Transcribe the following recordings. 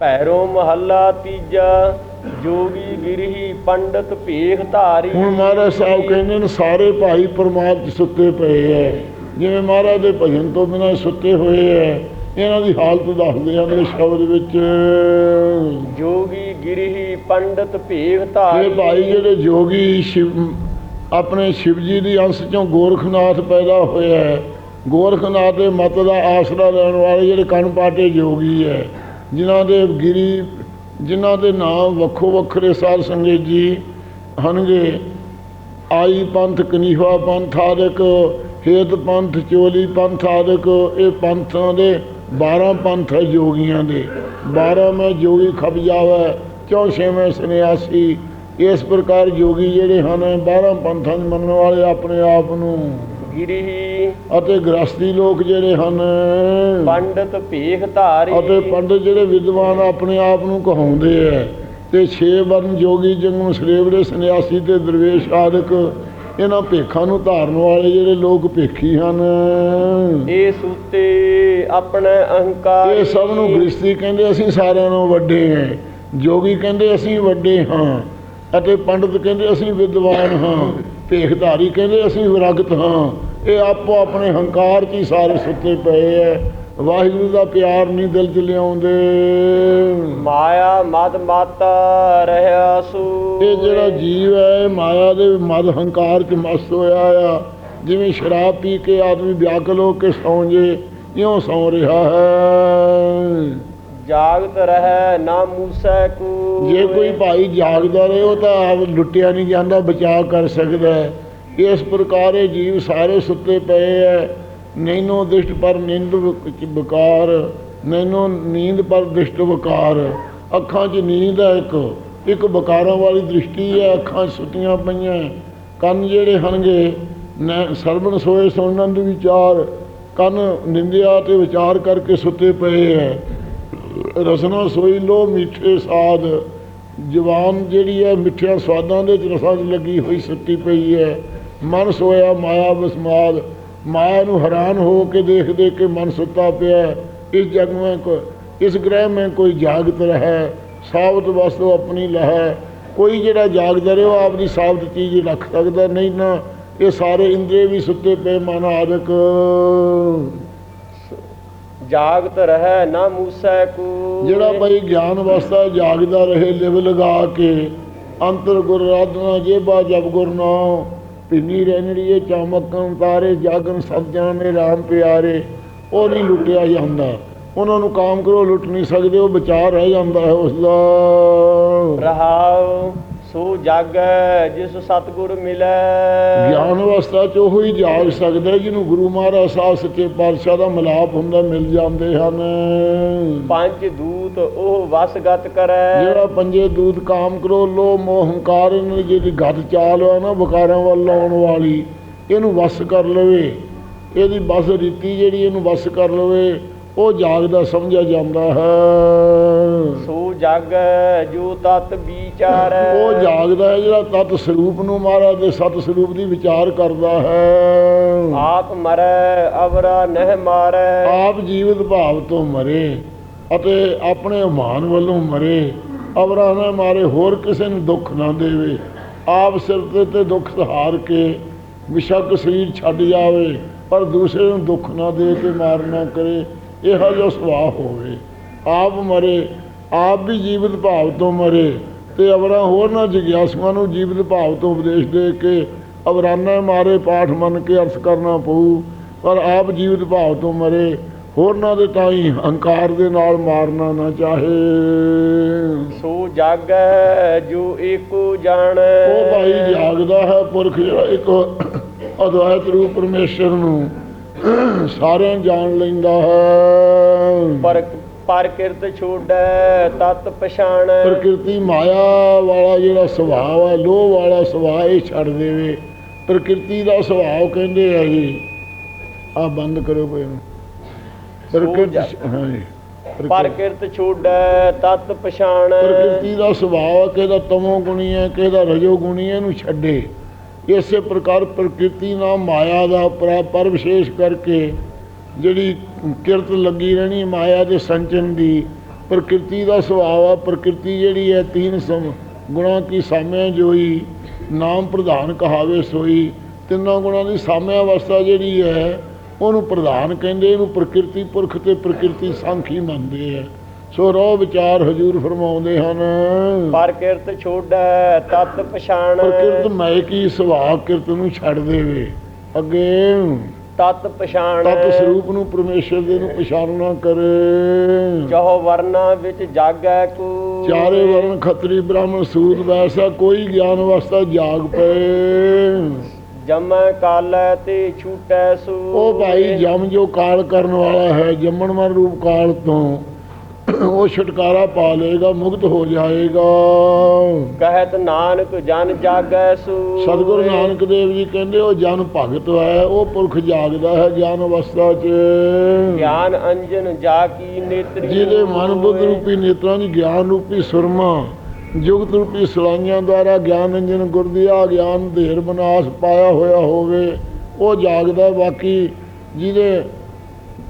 ਭੈਰੋ ਮਹੱਲਾ ਤੀਜਾ ਜੋਗੀ ਗਿਰਹੀ ਪੰਡਤ ਭੇਖ ਧਾਰੀ। ਹੁਣ ਮਹਾਰਾਜ ਸਾਹਿਬ ਕਹਿੰਦੇ ਨੇ ਸਾਰੇ ਭਾਈ ਪ੍ਰਮਾਦ 'ਚ ਸੁੱਤੇ ਪਏ ਐ। ਜਿਵੇਂ ਮਹਾਰਾਜ ਦੇ ਭਜਨ ਤੋਂ ਬਿਨਾਂ ਸੁੱਤੇ ਹੋਏ ਐ। ਇਹਨਾਂ ਦੀ ਹਾਲਤ ਦੱਸਦੇ ਹਨ ਇਸ ਸ਼ਬਦ ਵਿੱਚ। ਜੋਗੀ ਗਿਰਹੀ ਪੰਡਤ ਭੇਖ ਇਹ ਧਾਰੀ ਭਾਈ ਜਿਹੜੇ ਜੋਗੀ ਸ਼ਿਵ ਆਪਣੇ ਸ਼ਿਵ ਜੀ ਦੀ ਅੰਸ਼ ਚੋਂ ਗੋਰਖਨਾਥ ਪੈਦਾ ਹੋਇਆ ਹੈ ਗੋਰਖਨਾਥ ਦੇ ਮਤ ਦਾ ਆਸਰਾ ਲੈਣ ਵਾਲੇ ਜਿਹੜੇ ਕਣ ਪਾਟੇ ਜੋਗੀ ਹੈ ਜਿਨ੍ਹਾਂ ਦੇ ਗਿਰੀ, ਜਿਨ੍ਹਾਂ ਦੇ ਨਾਮ ਵੱਖੋ ਵੱਖਰੇ ਸਾਧ ਸੰਗਤ ਜੀ ਹਨਗੇ ਆਈ ਪੰਥ, ਕਨੀਵਾ ਪੰਥ ਆਦਿਕ ਹੇਤ ਪੰਥ, ਚੋਲੀ ਪੰਥ ਆਦਿਕ ਇਹ ਪੰਥਾਂ ਦੇ 12 ਪੰਥ ਹੈ ਜੋਗੀਆਂ ਦੇ। 12 ਮੈਂ ਜੋਗੀ ਖਪ ਜਾਵੇ ਚੌਥੇਵੇਂ ਸੰਨਿਆਸੀ। ਇਸ ਪ੍ਰਕਾਰ ਜੋਗੀ ਜਿਹੜੇ ਹਨ 12 ਪੰਥਾਂ ਦੇ ਮੰਨਣ ਵਾਲੇ ਆਪਣੇ ਆਪ ਨੂੰ। ਗਿਰਹੀ ਅਤੇ ਗ੍ਰਸਤੀ ਲੋਕ ਜਿਹੜੇ ਹਨ ਪੰਡਤ ਭੇਖ ਧਾਰੀ। ਅਤੇ ਪੰਡਤ ਜਿਹੜੇ ਵਿਦਵਾਨ ਆਪਣੇ ਆਪ ਨੂੰ ਕਹਾਉਂਦੇ ਐ ਤੇ ਛੇ ਵਰਨ ਜੋਗੀ ਜੰਗਮ ਸਲੇਵੜੇ ਸੰਨਿਆਸੀ ਤੇ ਦਰਵੇਸ਼ ਆਦਿਕ ਇਹਨਾਂ ਭੇਖਾਂ ਨੂੰ ਧਾਰਨ ਵਾਲੇ ਜਿਹੜੇ ਲੋਕ ਭੇਖੀ ਹਨ। ਇਹ ਸੂਤੇ ਆਪਣੇ ਅਹੰਕਾਰ। ਇਹ ਸਭ ਨੂੰ ਗ੍ਰਸਤੀ ਕਹਿੰਦੇ ਅਸੀਂ ਸਾਰਿਆਂ ਨਾਲੋਂ ਵੱਡੇ ਹਾਂ ਜੋਗੀ ਕਹਿੰਦੇ ਅਸੀਂ ਵੱਡੇ ਹਾਂ ਅਤੇ ਪੰਡਤ ਕਹਿੰਦੇ ਅਸੀਂ ਵਿਦਵਾਨ ਹਾਂ। ਭੇਖਧਾਰੀ ਕਹਿੰਦੇ ਅਸੀਂ ਵਿਰਗਤ ਹਾਂ। ਇਹ ਆਪੋ ਆਪਣੇ ਹੰਕਾਰ 'ਚ ਹੀ ਸਾਰੇ ਸੁੱਤੇ ਪਏ ਐ। ਵਾਹਿਗੁਰੂ ਦਾ ਪਿਆਰ ਨਹੀਂ ਦਿਲ 'ਚ ਲਿਆਉਂਦੇ। ਮਾਇਆ ਮਦ ਮਾਤਾ ਰਹਿਆ ਸੂ। ਇਹ ਜਿਹੜਾ ਜੀਵ ਹੈ ਇਹ ਮਾਇਆ ਦੇ ਮਦ ਹੰਕਾਰ 'ਚ ਮਸਤ ਹੋਇਆ ਆ। ਜਿਵੇਂ ਸ਼ਰਾਬ ਪੀ ਕੇ ਆਦਮੀ ਵਿਆਕਲ ਹੋ ਕੇ ਸੌਂ ਜੇ ਇਉਂ ਸੌਂ ਰਿਹਾ ਹੈ। ਜਾਗਤ ਰਹਿ ਨਾ ਮੂਸੈ ਕੂ ਜੇ ਕੋਈ ਭਾਈ ਜਾਗਦਾ ਰਹੇ ਉਹ ਤਾਂ ਆਪ ਲੁੱਟਿਆ ਨਹੀਂ ਜਾਂਦਾ ਬਚਾਅ ਕਰ ਸਕਦਾ ਹੈ। ਇਸ ਪ੍ਰਕਾਰ ਇਹ ਜੀਵ ਸਾਰੇ ਸੁੱਤੇ ਪਏ ਐ ਨੈਨੋ ਦਿਸ਼ਟ ਪਰ ਨਿੰਦ ਵਿਕ- ਵਿਕਾਰ ਨੈਨੋ ਨੀਂਦ ਪਰ ਦਿਸ਼ਟ ਵਿਕਾਰ। ਅੱਖਾਂ 'ਚ ਨੀਂਦ ਹੈ ਇੱਕ ਇੱਕ ਵਿਕਾਰਾਂ ਵਾਲੀ ਦ੍ਰਿਸ਼ਟੀ ਹੈ ਅੱਖਾਂ ਸੁੱਤੀਆਂ ਪਈਆਂ। ਕੰਨ ਜਿਹੜੇ ਹਨਗੇ ਨੈ ਸਰਵਣ ਸੋਏ ਸੁਣਨ ਦੇ ਵਿਚਾਰ ਕੰਨ ਨਿੰਦਿਆ ਤੇ ਵਿਚਾਰ ਕਰਕੇ ਸੁੱਤੇ ਪਏ ਐ ਰਸਨਾ ਸੋਈ ਲੋ ਮਿੱਠੇ ਸਾਦ ਜਵਾਨ ਜਿਹੜੀ ਹੈ, ਮਿੱਠਿਆਂ ਸਵਾਦਾਂ ਦੇ ਚ ਰਸਾਂ 'ਚ ਲੱਗੀ ਹੋਈ ਸੁੱਤੀ ਪਈ ਹੈ। ਮਨ ਸੋਇਆ ਮਾਇਆ ਬਸਮਾਦ ਮਾਇਆ ਨੂੰ ਹੈਰਾਨ ਹੋ ਕੇ ਦੇਖ ਦੇਖ ਕੇ ਮਨ ਸੁੱਤਾ ਪਿਆ। ਇਸ ਜਗ ਮੈਂ ਕੋ, ਇਸ ਗ੍ਰਹਿ ਮੈਂ ਕੋਈ ਜਾਗਤ ਹੈ ਸਾਬਤ ਵਸਤੂ ਆਪਣੀ ਲਹੈ। ਕੋਈ ਜਿਹੜਾ ਜਾਗਦਾ ਰਹੇ, ਉਹ ਆਪਦੀ ਸਾਬਤ ਚੀਜ਼ ਰੱਖ ਸਕਦਾ ਨਹੀਂ ਨਾ। ਇਹ ਸਾਰੇ ਇੰਦਰੀ ਵੀ ਸੁੱਤੇ ਪਏ ਮਨ ਆਦਿਕ। ਜਾਗਤ ਰਹਿ ਨਾ ਮੂਸੈ ਕੂ। ਜਿਹੜਾ ਬਈ ਗਿਆਨ ਅਵਸਥਾ ਜਾਗਦਾ ਰਹੇ ਲਿਵ ਲਗਾ ਕੇ ਅੰਤਰ ਗੁਰ ਰਾਧਨਾ ਜੇਬਾ ਜਬ ਗੁਰ ਨਾਮ ਪਿੰਨੀ ਰਹਿਣੜੀਏ ਚਮਕਨ ਤਾਰੇ ਜਾਗਨ ਸਭ ਜਾਣੇ RAM ਪਿਆਰੇ। ਉਹ ਨਹੀਂ ਲੁੱਟਿਆ ਜਾਂਦਾ। ਉਹਨਾਂ ਨੂੰ ਕਾਮ ਕਰੋ ਲੁੱਟ ਨਹੀਂ ਸਕਦੇ ਉਹ ਵਿਚਾਰ ਰਹਿ ਜਾਂਦਾ ਹੈ ਉਸ ਦਾ ਰਹਾਉ। ਸੋ ਜਾਗੈ ਜਿਸ ਸਤਗੁਰ ਮਿਲੈ। ਗਿਆਨ ਅਵਸਥਾ ਚ ਉਹ ਹੀ ਜਾਗ ਸਕਦਾ ਜਿਹਨੂੰ ਗੁਰੂ ਮਹਾਰਾਜ ਸਾਹਿਬ ਸੱਚੇ ਪਾਤਸ਼ਾਹ ਦਾ ਮਿਲਾਪ ਹੁੰਦਾ ਮਿਲ ਜਾਂਦੇ ਹਨ। ਪੰਜ ਦੂਤ ਉਹ ਵਸਗਤ ਕਰੈ। ਜਿਹੜਾ ਪੰਜੇ ਦੂਤ ਕਾਮ ਕਰੋ ਲੋ ਮੋਹ ਹੰਕਾਰ ਇਹਨਾਂ ਜਿਹੜੀ ਗਤ ਚਾਲ ਹੈ ਨਾ ਵਿਕਾਰਾਂ ਵੱਲ ਲਾਉਣ ਵਾਲੀ ਇਹਨੂੰ ਵਸ ਕਰ ਲਵੇ। ਇਹਦੀ ਬਸ ਰੀਤੀ ਜਿਹੜੀ ਇਹਨੂੰ ਵਸ ਕਰ ਲਵੇ। ਉਹ ਜਾਗਦਾ ਸਮਝਿਆ ਜਾਂਦਾ ਹੈ। ਸੋ ਜਾਗੈ ਜੋ ਤਤ ਵਿਚਾਰੈ ਉਹ ਜਾਗਦਾ ਹੈ ਜਿਹੜਾ ਤਤ ਸਰੂਪ ਨੂੰ ਮਹਾਰਾਜ ਦੇ ਸਤ ਸਰੂਪ ਦੀ ਵਿਚਾਰ ਕਰਦਾ ਹੈ। ਆਪ ਮਰੈ ਅਵਰਾ ਨਹਿ ਮਾਰੈ। ਆਪ ਜੀਵਤ ਭਾਵ ਤੋਂ ਮਰੇ ਅਤੇ ਆਪਣੇ ਅਮਾਨ ਵੱਲੋਂ ਮਰੇ। ਅਵਰਾ ਨਾ ਮਾਰੇ ਹੋਰ ਕਿਸੇ ਨੂੰ ਦੁੱਖ ਨਾ ਦੇਵੇ। ਆਪ ਸਿਰ ਤੇ ਤੇ ਦੁੱਖ ਸਹਾਰ ਕੇ ਵਿਸ਼ੱਕ ਸਰੀਰ ਛੱਡ ਜਾਵੇ ਪਰ ਦੂਸਰੇ ਨੂੰ ਦੁੱਖ ਨਾ ਦੇ ਕੇ ਮਾਰ ਨਾ ਕਰੇ। ਇਹੋ ਜਿਹਾ ਸੁਭਾਅ ਹੋਵੇ। ਆਪ ਮਰੇ ਆਪ ਵੀ ਜੀਵਤ ਭਾਵ ਤੋਂ ਮਰੇ ਤੇ ਅਵਰਾ ਹੋਰ ਨਾ ਜਿਗਿਆਸੂਆਂ ਨੂੰ ਜੀਵਤ ਭਾਵ ਤੋਂ ਉਪਦੇਸ਼ ਦੇ ਕੇ ਅਵਰਾਨਾ ਮਾਰੇ ਪਾਠ ਮੰਨ ਕੇ ਅਰਥ ਕਰਨਾ ਪਊ ਪਰ ਆਪ ਜੀਵਤ ਭਾਵ ਤੋਂ ਮਰੇ ਹੋਰਨਾਂ ਦੇ ਤਾਈ ਹੰਕਾਰ ਦੇ ਨਾਲ ਮਾਰਨਾ ਨਾ ਚਾਹੇ। ਸੋ ਜਾਗੈ ਜੋ ਏਕੋ ਜਾਣੈ। ਉਹ ਭਾਈ ਜਾਗਦਾ ਹੈ ਪੁਰਖ ਜਿਹੜਾ ਇੱਕ ਅਦਵੈਤ ਰੂਪ ਪਰਮੇਸ਼ਰ ਨੂੰ ਸਾਰਿਆਂ ਜਾਣ ਲੈਂਦਾ ਹੈ। ਪਰ ਪਰ ਕਿਰਤ ਛੋੜੈ ਤਤ ਪਛਾਣੈ। ਪ੍ਰਕਿਰਤੀ ਮਾਇਆ ਵਾਲਾ ਜਿਹੜਾ ਸੁਭਾਅ ਹੈ ਲੋਭ ਵਾਲਾ ਸੁਭਾਅ ਇਹ ਛੱਡ ਦੇਵੇ। ਪ੍ਰਕਿਰਤੀ ਦਾ ਸੁਭਾਅ ਕਹਿੰਦੇ ਆ ਜੀ ਆ ਬੰਦ ਕਰੋ ਕੋਈ ਨੂੰ ਪ੍ਰਕਿਰਤੀ ਹਾਂਜੀ ਪ੍ਰਕਿਰਤੀ- ਛੋੜੈ ਤਤ ਪਛਾਣੈ। ਪ੍ਰਕਿਰਤੀ ਦਾ ਸੁਭਾਅ ਕਿਹਦਾ ਤਮੋ ਗੁਣੀ ਹੈ ਕਿਹਦਾ ਰਜੋ ਗੁਣੀ ਹੈ ਇਹਨੂੰ ਛੱਡੇ। ਇਸੇ ਪ੍ਰਕਾਰ ਪ੍ਰਕਿਰਤੀ ਨਾਲ ਮਾਇਆ ਦਾ ਪਰ ਪਰ ਵਿਸ਼ੇਸ਼ ਕਰਕੇ ਜਿਹੜੀ ਕਿਰਤ ਲੱਗੀ ਰਹਿਣੀ ਮਾਇਆ ਦੇ ਸੰਚਨ ਦੀ, ਪ੍ਰਕਿਰਤੀ ਦਾ ਸੁਭਾਅ ਆ। ਪ੍ਰਕਿਰਤੀ ਜਿਹੜੀ ਹੈ, ਤੀਨ ਸਮ ਗੁਣਾ ਕੀ ਸਾਮਿਆ ਜੋਈ, ਨਾਮ ਪ੍ਰਧਾਨ ਕਹਾਵੇ ਸੋਈ। ਤਿੰਨਾਂ ਗੁਣਾਂ ਦੀ ਸਾਮਿਆ ਅਵਸਥਾ ਜਿਹੜੀ ਹੈ, ਉਹਨੂੰ ਪ੍ਰਧਾਨ ਕਹਿੰਦੇ, ਇਹਨੂੰ ਪ੍ਰਕਿਰਤੀ ਪੁਰਖ ਤੇ ਪ੍ਰਕਿਰਤੀ ਸੰਖੀ ਮੰਨਦੇ ਆ। ਸੋ ਰੋ ਵਿਚਾਰ ਹਜੂਰ ਫਰਮਾਉਂਦੇ ਹਨ। ਪਰ ਕਿਰਤ ਛੋੜੈ ਤਤ ਪਛਾਣ। ਪ੍ਰਕਿਰਤ ਮੈਂ ਕੀ ਸੁਭਾਅ ਕਿਰਤ ਨੂੰ ਛੱਡ ਦੇਵੇ? ਅੱਗੇ। ਤਤ ਪਛਾਣ। ਤਤ ਸਰੂਪ ਨੂੰ ਪਰਮੇਸ਼ਰ ਦੇ ਨੂੰ ਪਛਾਣਨਾ ਕਰੇ। ਚਹੁ ਵਰਨਾ ਵਿੱਚ ਜਾਗੈ ਕੋ। ਚਾਰੇ ਵਰਨ ਖੱਤਰੀ ਬ੍ਰਾਹਮਣ ਸੂਦ ਵੈਸਾ ਕੋਈ ਗਿਆਨ ਅਵਸਥਾ ਜਾਗ ਪਏ। ਜਮੈ ਕਾਲੈ ਤੇ ਛੂਟੈ ਸੂ। ਉਹ ਭਾਈ ਜਮ ਜੋ ਕਾਲ ਕਰਨ ਵਾਲਾ ਹੈ ਜੰਮਣ ਮਰ ਰੂਪ ਕਾਲ ਤੋਂ। ਉਹ ਛੁਟਕਾਰਾ ਪਾ ਲਏਗਾ ਮੁਕਤ ਹੋ ਜਾਏਗਾ। ਕਹਿਤ ਨਾਨਕ ਜਨ ਜਾਗੈ ਸੂ। ਸਤਿਗੁਰੂ ਨਾਨਕ ਦੇਵ ਜੀ ਕਹਿੰਦੇ ਉਹ ਜਨ ਭਗਤ ਹੈ ਉਹ ਪੁਰਖ ਜਾਗਦਾ ਹੈ ਗਿਆਨ ਅਵਸਥਾ 'ਚ। ਗਿਆਨ ਅੰਜਨ ਜਾ ਕੀ ਨੇਤਰੀ ਜਿਹਦੇ ਮਨ ਬੁੱਧ ਰੂਪੀ ਨੇਤਰਾਂ ਦੀ ਗਿਆਨ ਰੂਪੀ ਸੁਰਮਾ ਜੁਗਤ ਰੂਪੀ ਸਲਾਈਆਂ ਦੁਆਰਾ ਗਿਆਨ ਅੰਜਨ ਗੁਰਦਿਆ ਗਿਆਨ ਧੇਰ ਬਨਾਸ ਪਾਇਆ ਹੋਇਆ ਹੋਵੇ ਉਹ ਜਾਗਦਾ ਬਾਕੀ ਜਿਹਦੇ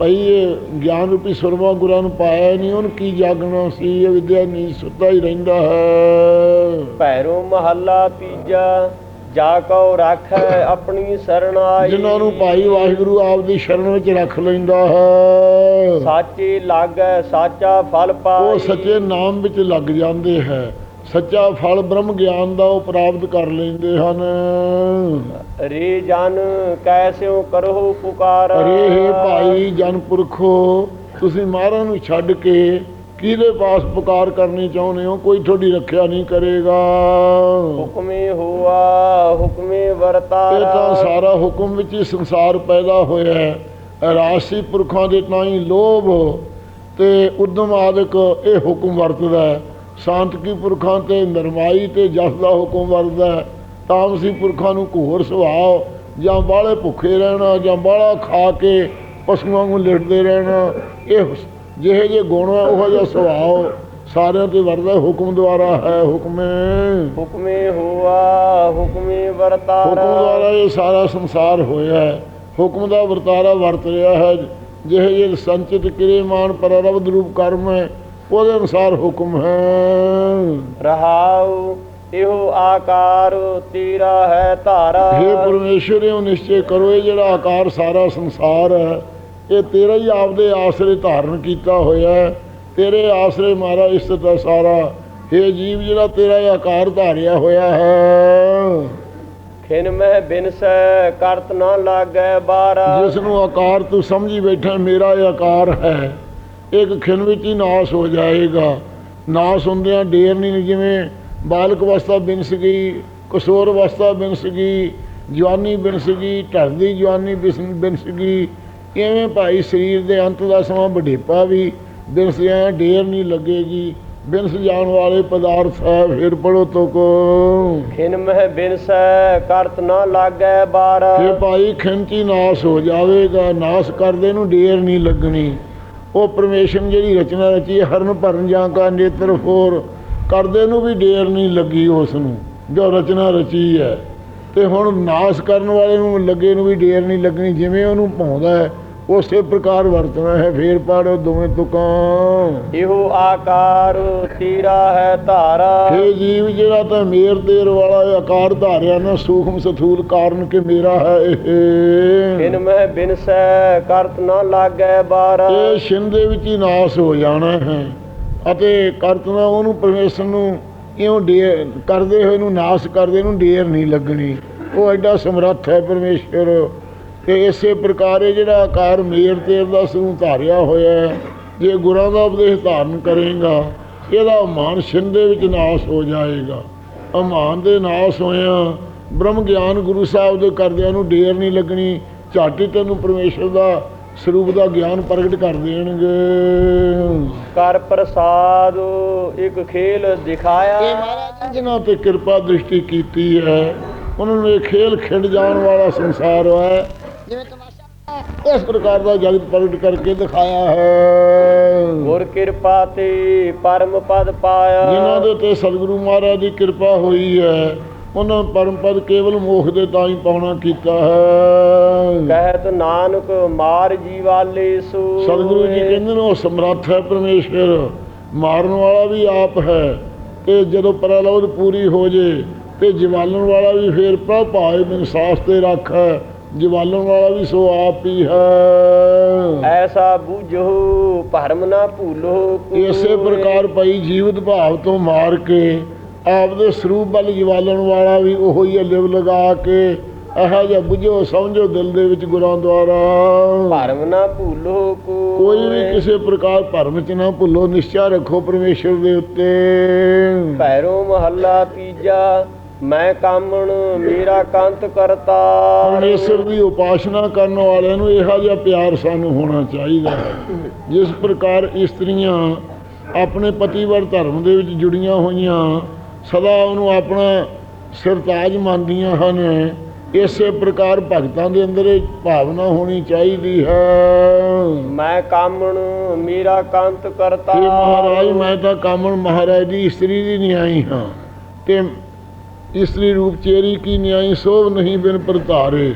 ਭਈ ਇਹ ਗਿਆਨ ਰੂਪੀ ਸੁਰਮਾ ਗੁਰਾਂ ਨੂੰ ਪਾਇਆ ਨਹੀਂ ਉਹਨੂੰ ਕੀ ਜਾਗਣਾ ਸੀ? ਇਹ ਵਿਦਿਆ ਨਹੀਂ ਸੁੱਤਾ ਹੀ ਰਹਿੰਦਾ ਹੈ। ਭੈਰੋ ਮਹੱਲਾ ਤੀਜਾ ਜਾ ਕਉ ਰਾਖੈ ਆਪਣੀ ਸਰਣਾਈ। ਜਿਨ੍ਹਾਂ ਨੂੰ ਭਾਈ ਵਾਹਿਗੁਰੂ ਆਪ ਦੀ ਸ਼ਰਨ ਵਿੱਚ ਰੱਖ ਲੈਂਦਾ ਹੈ। ਸਾਚੇ ਲਾਗੈ ਸਾਚਾ ਫਲ ਪਾਈ। ਉਹ ਸੱਚੇ ਨਾਮ ਵਿੱਚ ਲੱਗ ਜਾਂਦੇ ਹੈ। ਸੱਚਾ ਫਲ ਬ੍ਰਹਮ ਗਿਆਨ ਦਾ ਉਹ ਪ੍ਰਾਪਤ ਕਰ ਲੈਂਦੇ ਹਨ। ਰੇ ਜਨ ਕੈਸਿਓ ਕਰੋ ਪੁਕਾਰ। ਅਰੇ ਹੇ ਭਾਈ ਜਨ ਪੁਰਖੋ ਤੁਸੀਂ ਮਹਾਰਾਜ ਨੂੰ ਛੱਡ ਕੇ ਕਿਹਦੇ ਪਾਸ ਪੁਕਾਰ ਕਰਨੀ ਚਾਹੁੰਦੇ ਹੋ? ਕੋਈ ਤੁਹਾਡੀ ਰੱਖਿਆ ਨਹੀਂ ਕਰੇਗਾ। ਹੁਕਮੇ ਹੋਆ ਹੁਕਮੇ ਵਰਤਾਰਾ ਇਹ ਤਾਂ ਸਾਰਾ ਹੁਕਮ ਵਿੱਚ ਹੀ ਸੰਸਾਰ ਪੈਦਾ ਹੋਇਆ ਹੈ। ਰਾਸ਼ੀ ਪੁਰਖਾਂ ਦੇ ਤਾਂ ਹੀ ਲੋਭ ਤੇ ਉਦਮ ਆਦਿਕ ਇਹ ਹੁਕਮ ਵਰਤਦਾ ਹੈ। ਸ਼ਾਂਤਕੀ ਪੁਰਖਾਂ ਤੇ ਨਰਮਾਈ ਤੇ ਜਸ ਦਾ ਹੁਕਮ ਵਰਤਦਾ ਹੈ? ਤਾਮਸੀ ਪੁਰਖਾਂ ਨੂੰ ਘੋਰ ਸੁਭਾਅ ਜਾਂ ਬਾਹਲੇ ਭੁੱਖੇ ਰਹਿਣਾ ਜਾਂ ਬਾਹਲਾ ਖਾ ਕੇ ਪਸ਼ੂਆਂ ਨੂੰ ਲਿਟਦੇ ਰਹਿਣਾ ਇਹ ਜਿਹੇ ਜੇ ਗੁਣ ਹੈ ਉਹ ਜਿਹਾ ਸੁਭਾਅ ਸਾਰਿਆਂ ਤੇ ਵਰਤਦਾ ਹੈ, ਹੁਕਮ ਦੁਆਰਾ ਹੈ ਹੁਕਮੇ। ਹੁਕਮੇ ਹੋਆ ਹੁਕਮੇ ਹੁਕਮ ਵਰਤਾਰਾ ਦੁਆਰਾ ਇਹ ਸਾਰਾ ਸੰਸਾਰ ਹੋਇਆ ਹੈ। ਹੁਕਮ ਦਾ ਵਰਤਾਰਾ ਵਰਤ ਰਿਹਾ ਹੈ। ਜਿਹੇ ਜਿਹੇ ਸੰਚਿਤ ਕਿਰੇਮਾਨ ਪਰਰਬਦ ਰੂਪ ਕਰਮ ਹੈ ਉਹਦੇ ਅਨੁਸਾਰ ਹੁਕਮ ਹੈ। ਰਹਾਉ ਇਹੋ ਆਕਾਰ ਤੇਰਾ ਹੈ ਧਾਰਾ। हे ਪਰਮੇਸ਼ਰ ਇਹ ਨਿਸ਼ਚੈ ਕਰੋ ਇਹ ਜਿਹੜਾ ਆਕਾਰ ਸਾਰਾ ਸੰਸਾਰ ਹੈ ਇਹ ਤੇਰਾ ਹੀ ਆਪਦੇ ਆਸਰੇ ਧਾਰਨ ਕੀਤਾ ਹੋਇਆ ਹੈ। ਤੇਰੇ ਆਸਰੇ ਮਾਰਾ ਇਸਤ ਹੈ ਸਾਰਾ हे ਜੀਵ ਜਿਹੜਾ ਤੇਰਾ ਇਹ ਆਕਾਰ ਧਾਰਿਆ ਹੋਇਆ ਹੈ। ਖਿਨ ਮਹਿ ਬਿਨਸੈ ਕਰਤ ਨਾ ਲਾਗੈ ਬਾਰਾ। ਜਿਸ ਨੂੰ ਆਕਾਰ ਤੂੰ ਸਮਝੀ ਬੈਠਾ ਮੇਰਾ ਇਹ ਆਕਾਰ ਹੈ। ਇੱਕ ਖਿਣ ਵਿੱਚ ਹੀ ਨਾਸ ਹੋ ਜਾਏਗਾ। ਨਾਸ ਹੁੰਦਿਆਂ ਡੇਰ ਨਹੀਂ ਜਿਵੇਂ ਬਾਲਕ ਅਵਸਥਾ ਬਿਨਸ ਗਈ ਕਿਸ਼ੋਰ ਅਵਸਥਾ ਬਿਨਸ ਗਈ ਜਵਾਨੀ ਬਿਨਸ ਗਈ ਢਲਦੀ ਜਵਾਨੀ ਬਿਸ- ਬਿਨਸ ਗਈ ਇਵੇਂ ਭਾਈ ਸਰੀਰ ਦੇ ਅੰਤ ਦਾ ਸਮਾਂ ਵਡੇਪਾ ਵੀ ਬਿਨਸ ਜਾਇਆ ਡੇਰ ਨਹੀਂ ਲੱਗੇਗੀ। ਬਿਨਸ ਜਾਣ ਵਾਲੇ ਪਦਾਰਥ ਹੈ ਫਿਰ ਪੜੋ ਤੋ ਕੋ। ਖਿਨ ਮਹਿ ਬਿਨਸੈ ਕਰਤ ਨਾ ਲਾਗੈ ਬਾਰਾ। ਇਹ ਭਾਈ ਖਿੰਚੀ ਨਾਸ ਹੋ ਜਾਵੇਗਾ। ਨਾਸ ਕਰਦੇ ਨੂੰ ਢੇਰ ਨਹੀਂ ਲੱਗਣੀ। ਉਹ ਪਰਮੇਸ਼ਰ ਨੇ ਜਿਹੜੀ ਰਚਨਾ ਰਚੀ ਹਰਨ ਭਰਨ ਜਾਂ ਕਾ ਨੇਤਰ ਹੋਰ, ਕਰਦੇ ਨੂੰ ਵੀ ਡੇਰ ਨਹੀਂ ਲੱਗੀ ਉਸ ਨੂੰ, ਜੋ ਰਚਨਾ ਰਚੀ ਹੈ। ਤੇ ਹੁਣ ਨਾਸ ਕਰਨ ਵਾਲੇ ਨੂੰ ਲੱਗੇ ਨੂੰ ਵੀ ਡੇਰ ਨਹੀਂ ਲੱਗਣੀ, ਜਿਵੇਂ ਉਹਨੂੰ ਪਾਉਂਦਾ ਹੈ ਉਸੇ ਪ੍ਰਕਾਰ ਵਰਤਣਾ ਹੈ ਫੇਰ ਪੜੋ ਦੋਵੇਂ ਤੁਕਾਂ। ਇਹੋ ਆਕਾਰ ਤੇਰਾ ਹੈ ਧਾਰਾ। हे ਜੀਵ ਜਿਹੜਾ ਤਾਂ ਮੇਰ ਤੇਰ ਵਾਲਾ ਇਹ ਆਕਾਰ ਧਾਰਿਆ ਨਾ ਸੂਖਮ ਸਥੂਲ ਕਾਰਨ ਕਿ ਮੇਰਾ ਹੈ ਇਹ। ਖਿਨ ਮਹਿ ਬਿਨਸੈ ਕਰਤ ਨਾ ਲਾਗੈ ਬਾਰਾ। ਇਹ ਛਿੰਨ ਦੇ ਵਿੱਚ ਹੀ ਨਾਸ ਹੋ ਜਾਣਾ ਹੈ। ਅਤੇ ਕਰਤਨਾ ਉਹਨੂੰ ਪਰਮੇਸ਼ਰ ਨੂੰ ਇਉਂ ਕਰਦੇ ਹੋਏ ਨੂੰ ਨਾਸ ਕਰਦੇ ਨੂੰ ਢੇਰ ਨਹੀਂ ਲੱਗਣੀ। ਉਹ ਐਡਾ ਸਮਰੱਥ ਹੈ ਪਰਮੇਸ਼ਰ। ਤੇ ਇਸੇ ਪ੍ਰਕਾਰ ਇਹ ਜਿਹੜਾ ਆਕਾਰ ਮੇਰ ਤੇਰ ਦਾ ਸੂ ਧਾਰਿਆ ਹੋਇਆ ਹੈ ਜੇ ਗੁਰਾਂ ਦਾ ਉਪਦੇਸ਼ ਧਾਰਨ ਕਰੇਗਾ ਇਹਦਾ ਮਾਨ ਛਿੰਨ ਦੇ ਵਿੱਚ ਨਾਸ ਹੋ ਜਾਏਗਾ। ਅਮਾਨ ਦੇ ਨਾਸ ਹੋਇਆ ਬ੍ਰਹਮ ਗਿਆਨ ਗੁਰੂ ਸਾਹਿਬ ਦੇ ਕਰਦਿਆਂ ਨੂੰ ਢੇਰ ਨਹੀਂ ਲੱਗਣੀ ਝਾਟੀ ਤੈਨੂੰ ਪਰਮੇਸ਼ਰ ਦਾ ਸਰੂਪ ਦਾ ਗਿਆਨ ਪ੍ਰਗਟ ਕਰ ਦੇਣਗੇ। ਕਰ ਪ੍ਰਸਾਦ ਇੱਕ ਖੇਲ ਦਿਖਾਇਆ। ਇਹ ਮਹਾਰਾਜ ਜਿਨ੍ਹਾਂ ਤੇ ਕਿਰਪਾ ਦ੍ਰਿਸ਼ਟੀ ਕੀਤੀ ਹੈ ਉਹਨਾਂ ਨੂੰ ਇਹ ਖੇਲ ਖਿੰਡ ਜਾਣ ਵਾਲਾ ਸੰਸਾਰ ਹੈ। ਜਿਵੇਂ ਤਮਾਸ਼ਾ ਇਸ ਪ੍ਰਕਾਰ ਦਾ ਜਗਤ ਪ੍ਰਗਟ ਕਰਕੇ ਦਿਖਾਇਆ ਹੈ। ਗੁਰ ਕਿਰਪਾ ਤੇ ਪਰਮ ਪਦ ਪਾਇਆ। ਜਿਨ੍ਹਾਂ ਦੇ ਤੇ ਸਤਿਗੁਰੂ ਮਹਾਰਾਜ ਦੀ ਕਿਰਪਾ ਹੋਈ ਹੈ ਉਹਨਾਂ ਪਰਮ ਪਦ ਕੇਵਲ ਮੋਖ ਦੇ ਤਾਂ ਹੀ ਪਾਉਣਾ ਕੀਤਾ ਹੈ। ਕਹਿਤ ਨਾਨਕ ਮਾਰ ਜੀਵਾਲੇ ਸੋ। ਸਤਿਗੁਰੂ ਜੀ ਕਹਿੰਦੇ ਨੇ ਉਹ ਸਮਰੱਥ ਹੈ ਪਰਮੇਸ਼ਰ। ਮਾਰਨ ਵਾਲਾ ਵੀ ਆਪ ਹੈ। ਤੇ ਜਦੋਂ ਪ੍ਰਲੋਧ ਪੂਰੀ ਹੋ ਜੇ ਤੇ ਜਵਾਲਣ ਵਾਲਾ ਵੀ ਫੇਰ ਪ੍ਰਭ ਭਾਏ ਮਨ ਸਾਸ ਤੇ ਰੱਖੈ ਜਵਾਲਣ ਵਾਲਾ ਵੀ ਸੋ ਆਪ ਹੀ ਹੈ। ਐਸਾ ਬੂਝੋ ਭਰਮ ਨਾ ਭੂਲੋ। ਇਸੇ ਪ੍ਰਕਾਰ ਭਾਈ ਜੀਵਤ ਭਾਵ ਤੋਂ ਮਾਰ ਕੇ ਆਪਦੇ ਸਰੂਪ ਵੱਲ ਜਵਾਲਣ ਵਾਲਾ ਵੀ ਉਹੋ ਹੀ ਹੈ ਲਿਵ ਲਗਾ ਕੇ। ਇਹੋ ਜਿਹਾ ਬੁਝੋ ਸਮਝੋ ਦਿਲ ਦੇ ਵਿੱਚ ਗੁਰਾਂ ਦੁਆਰਾ। ਭਰਮ ਨਾ ਭੂਲੋ ਕੋਈ ਵੀ ਕਿਸੇ ਪ੍ਰਕਾਰ ਭਰਮ ਚ ਨਾ ਭੁੱਲੋ ਨਿਸ਼ਚਾ ਰੱਖੋ ਪਰਮੇਸ਼ਰ ਦੇ ਉੱਤੇ। ਪੈਰੋਂ ਮਹੱਲਾ ਤੀਜਾ ਮੈਂ ਕਾਮਣ ਮੇਰਾ ਕੰਤ ਕਰਤਾ ਪਰਮੇਸ਼ਰ ਦੀ ਉਪਾਸਨਾ ਕਰਨ ਵਾਲਿਆਂ ਨੂੰ ਇਹੋ ਜਿਹਾ ਪਿਆਰ ਸਾਨੂੰ ਹੋਣਾ ਚਾਹੀਦਾ ਹੈ ਜਿਸ ਪ੍ਰਕਾਰ ਇਸਤਰੀਆਂ ਆਪਣੇ ਪਤੀਵਰ ਧਰਮ ਦੇ ਵਿੱਚ ਜੁੜੀਆਂ ਹੋਈਆਂ ਸਦਾ ਉਹਨੂੰ ਆਪਣਾ ਸਿਰਤਾਜ ਮੰਨਦੀਆਂ ਹਨ ਇਸੇ ਪ੍ਰਕਾਰ ਭਗਤਾਂ ਦੇ ਅੰਦਰ ਇਹ ਭਾਵਨਾ ਹੋਣੀ ਚਾਹੀਦੀ ਹੈ। ਮੈਂ ਕਾਮਣ ਮੇਰਾ ਕੰਤ ਕਰਤਾ ਮਹਾਰਾਜ ਮੈਂ ਤਾਂ ਕਾਮਣ ਮਹਾਰਾਜ ਦੀ ਇਸਤਰੀ ਦੀ ਨਿਆਈ ਹਾਂ ਤੇ ਇਸਤਰੀ ਰੂਪ ਚੇਰੀ ਕੀ ਨਿਆਈ ਸੋਭ ਨਹੀਂ ਬਿਨ ਪ੍ਰਤਾਰੇ।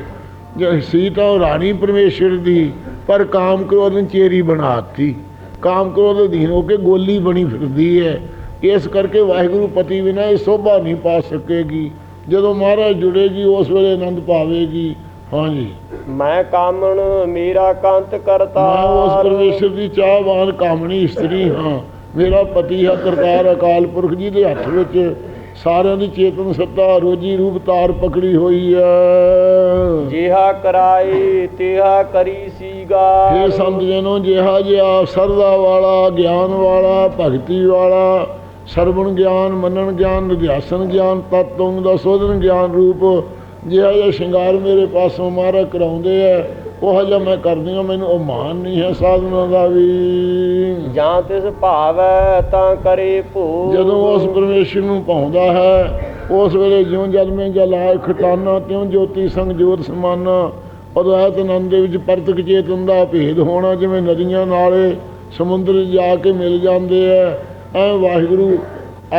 ਜੇ ਸੀ ਤਾਂ ਉਹ ਰਾਣੀ ਪਰਮੇਸ਼ਰ ਦੀ ਪਰ ਕਾਮ ਕ੍ਰੋਧ ਨੇ ਚੇਰੀ ਬਣਾਤੀ ਕਾਮ ਕ੍ਰੋਧ ਅਧੀਨ ਹੋ ਕੇ ਗੋਲੀ ਬਣੀ ਫਿਰਦੀ ਹੈ। ਇਸ ਕਰਕੇ ਵਾਹਿਗੁਰੂ ਪਤੀ ਬਿਨਾ ਇਹ ਸੋਭਾ ਨਹੀਂ ਪਾ ਸਕੇਗੀ। ਜਦੋਂ ਮਹਾਰਾਜ ਜੁੜੇਗੀ ਉਸ ਵੇਲੇ ਆਨੰਦ ਪਾਵੇਗੀ। ਹਾਂਜੀ ਮੈਂ ਕਾਮਣ ਮੇਰਾ ਕੰਤ ਕਰਤਾ ਮੈਂ ਉਸ ਪਰਮੇਸ਼ਰ ਦੀ ਚਾਹਵਾਨ ਕਾਮਣੀ ਇਸਤਰੀ ਹਾਂ। ਮੇਰਾ ਪਤੀ ਹੈ ਕਰਤਾਰ ਅਕਾਲ ਪੁਰਖ ਜੀ ਦੇ ਹੱਥ ਵਿੱਚ। ਸਾਰਿਆਂ ਦੀ ਚੇਤਨ ਸੱਤਾ ਰੋਜੀ ਰੂਪ ਤਾਰ ਪਕੜੀ ਹੋਈ ਹੈ ਜਿਹਾ ਕਰਾਏ ਤਿਹਾ ਕਰੀ ਸੀਗਾ ਇਹ ਸੰਤ ਜਨੋ ਜਿਹਾ ਜਿਹਾ ਸਰਦਾ ਵਾਲਾ ਗਿਆਨ ਵਾਲਾ ਭਗਤੀ ਵਾਲਾ ਸਰਵਣ ਗਿਆਨ ਮੰਨਣ ਗਿਆਨ ਨਿਧਿਆਸਨ ਗਿਆਨ ਤਤਵ ਦਾ ਸੋਧਨ ਗਿਆਨ ਰੂਪ। ਜਿਹਾ ਜਿਹਾ ਸ਼ਿੰਗਾਰ ਮੇਰੇ ਪਾਸੋਂ ਮਾਰਾ ਕਰਾਉਂਦੇ ਐ। ਉਹ ਜਿਹਾ ਮੈਂ ਕਰਦੀ ਹਾਂ ਮੈਨੂੰ ਉਹ ਮਾਨ ਨਹੀਂ ਹੈ ਸਾਧਨਾ ਦਾ ਵੀ। ਜਾਂ ਤਿਸ ਭਾਵੈ ਤਾਂ ਕਰੇ ਭੋ। ਜਦੋਂ ਉਸ ਪਰਮੇਸ਼ਰ ਨੂੰ ਪਾਉਂਦਾ ਹੈ ਉਸ ਵੇਲੇ ਜਿਉਂ ਜਲ ਮੈਂ ਜਲਾਇ ਖਟਾਨਾ ਤਿਉਂ ਜੋਤੀ ਸੰਗ ਜੋਤ ਸਮਾਨਾ ਉਦੋਂ ਐਤ ਆਨੰਦ ਦੇ ਵਿੱਚ ਪਰਤਕ ਚੇਤਨ ਦਾ ਭੇਦ ਹੋਣਾ ਜਿਵੇਂ ਨਦੀਆਂ ਨਾਲੇ ਸਮੁੰਦਰ ਜਾ ਕੇ ਮਿਲ ਜਾਂਦੇ ਐ। ਐ ਵਾਹਿਗੁਰੂ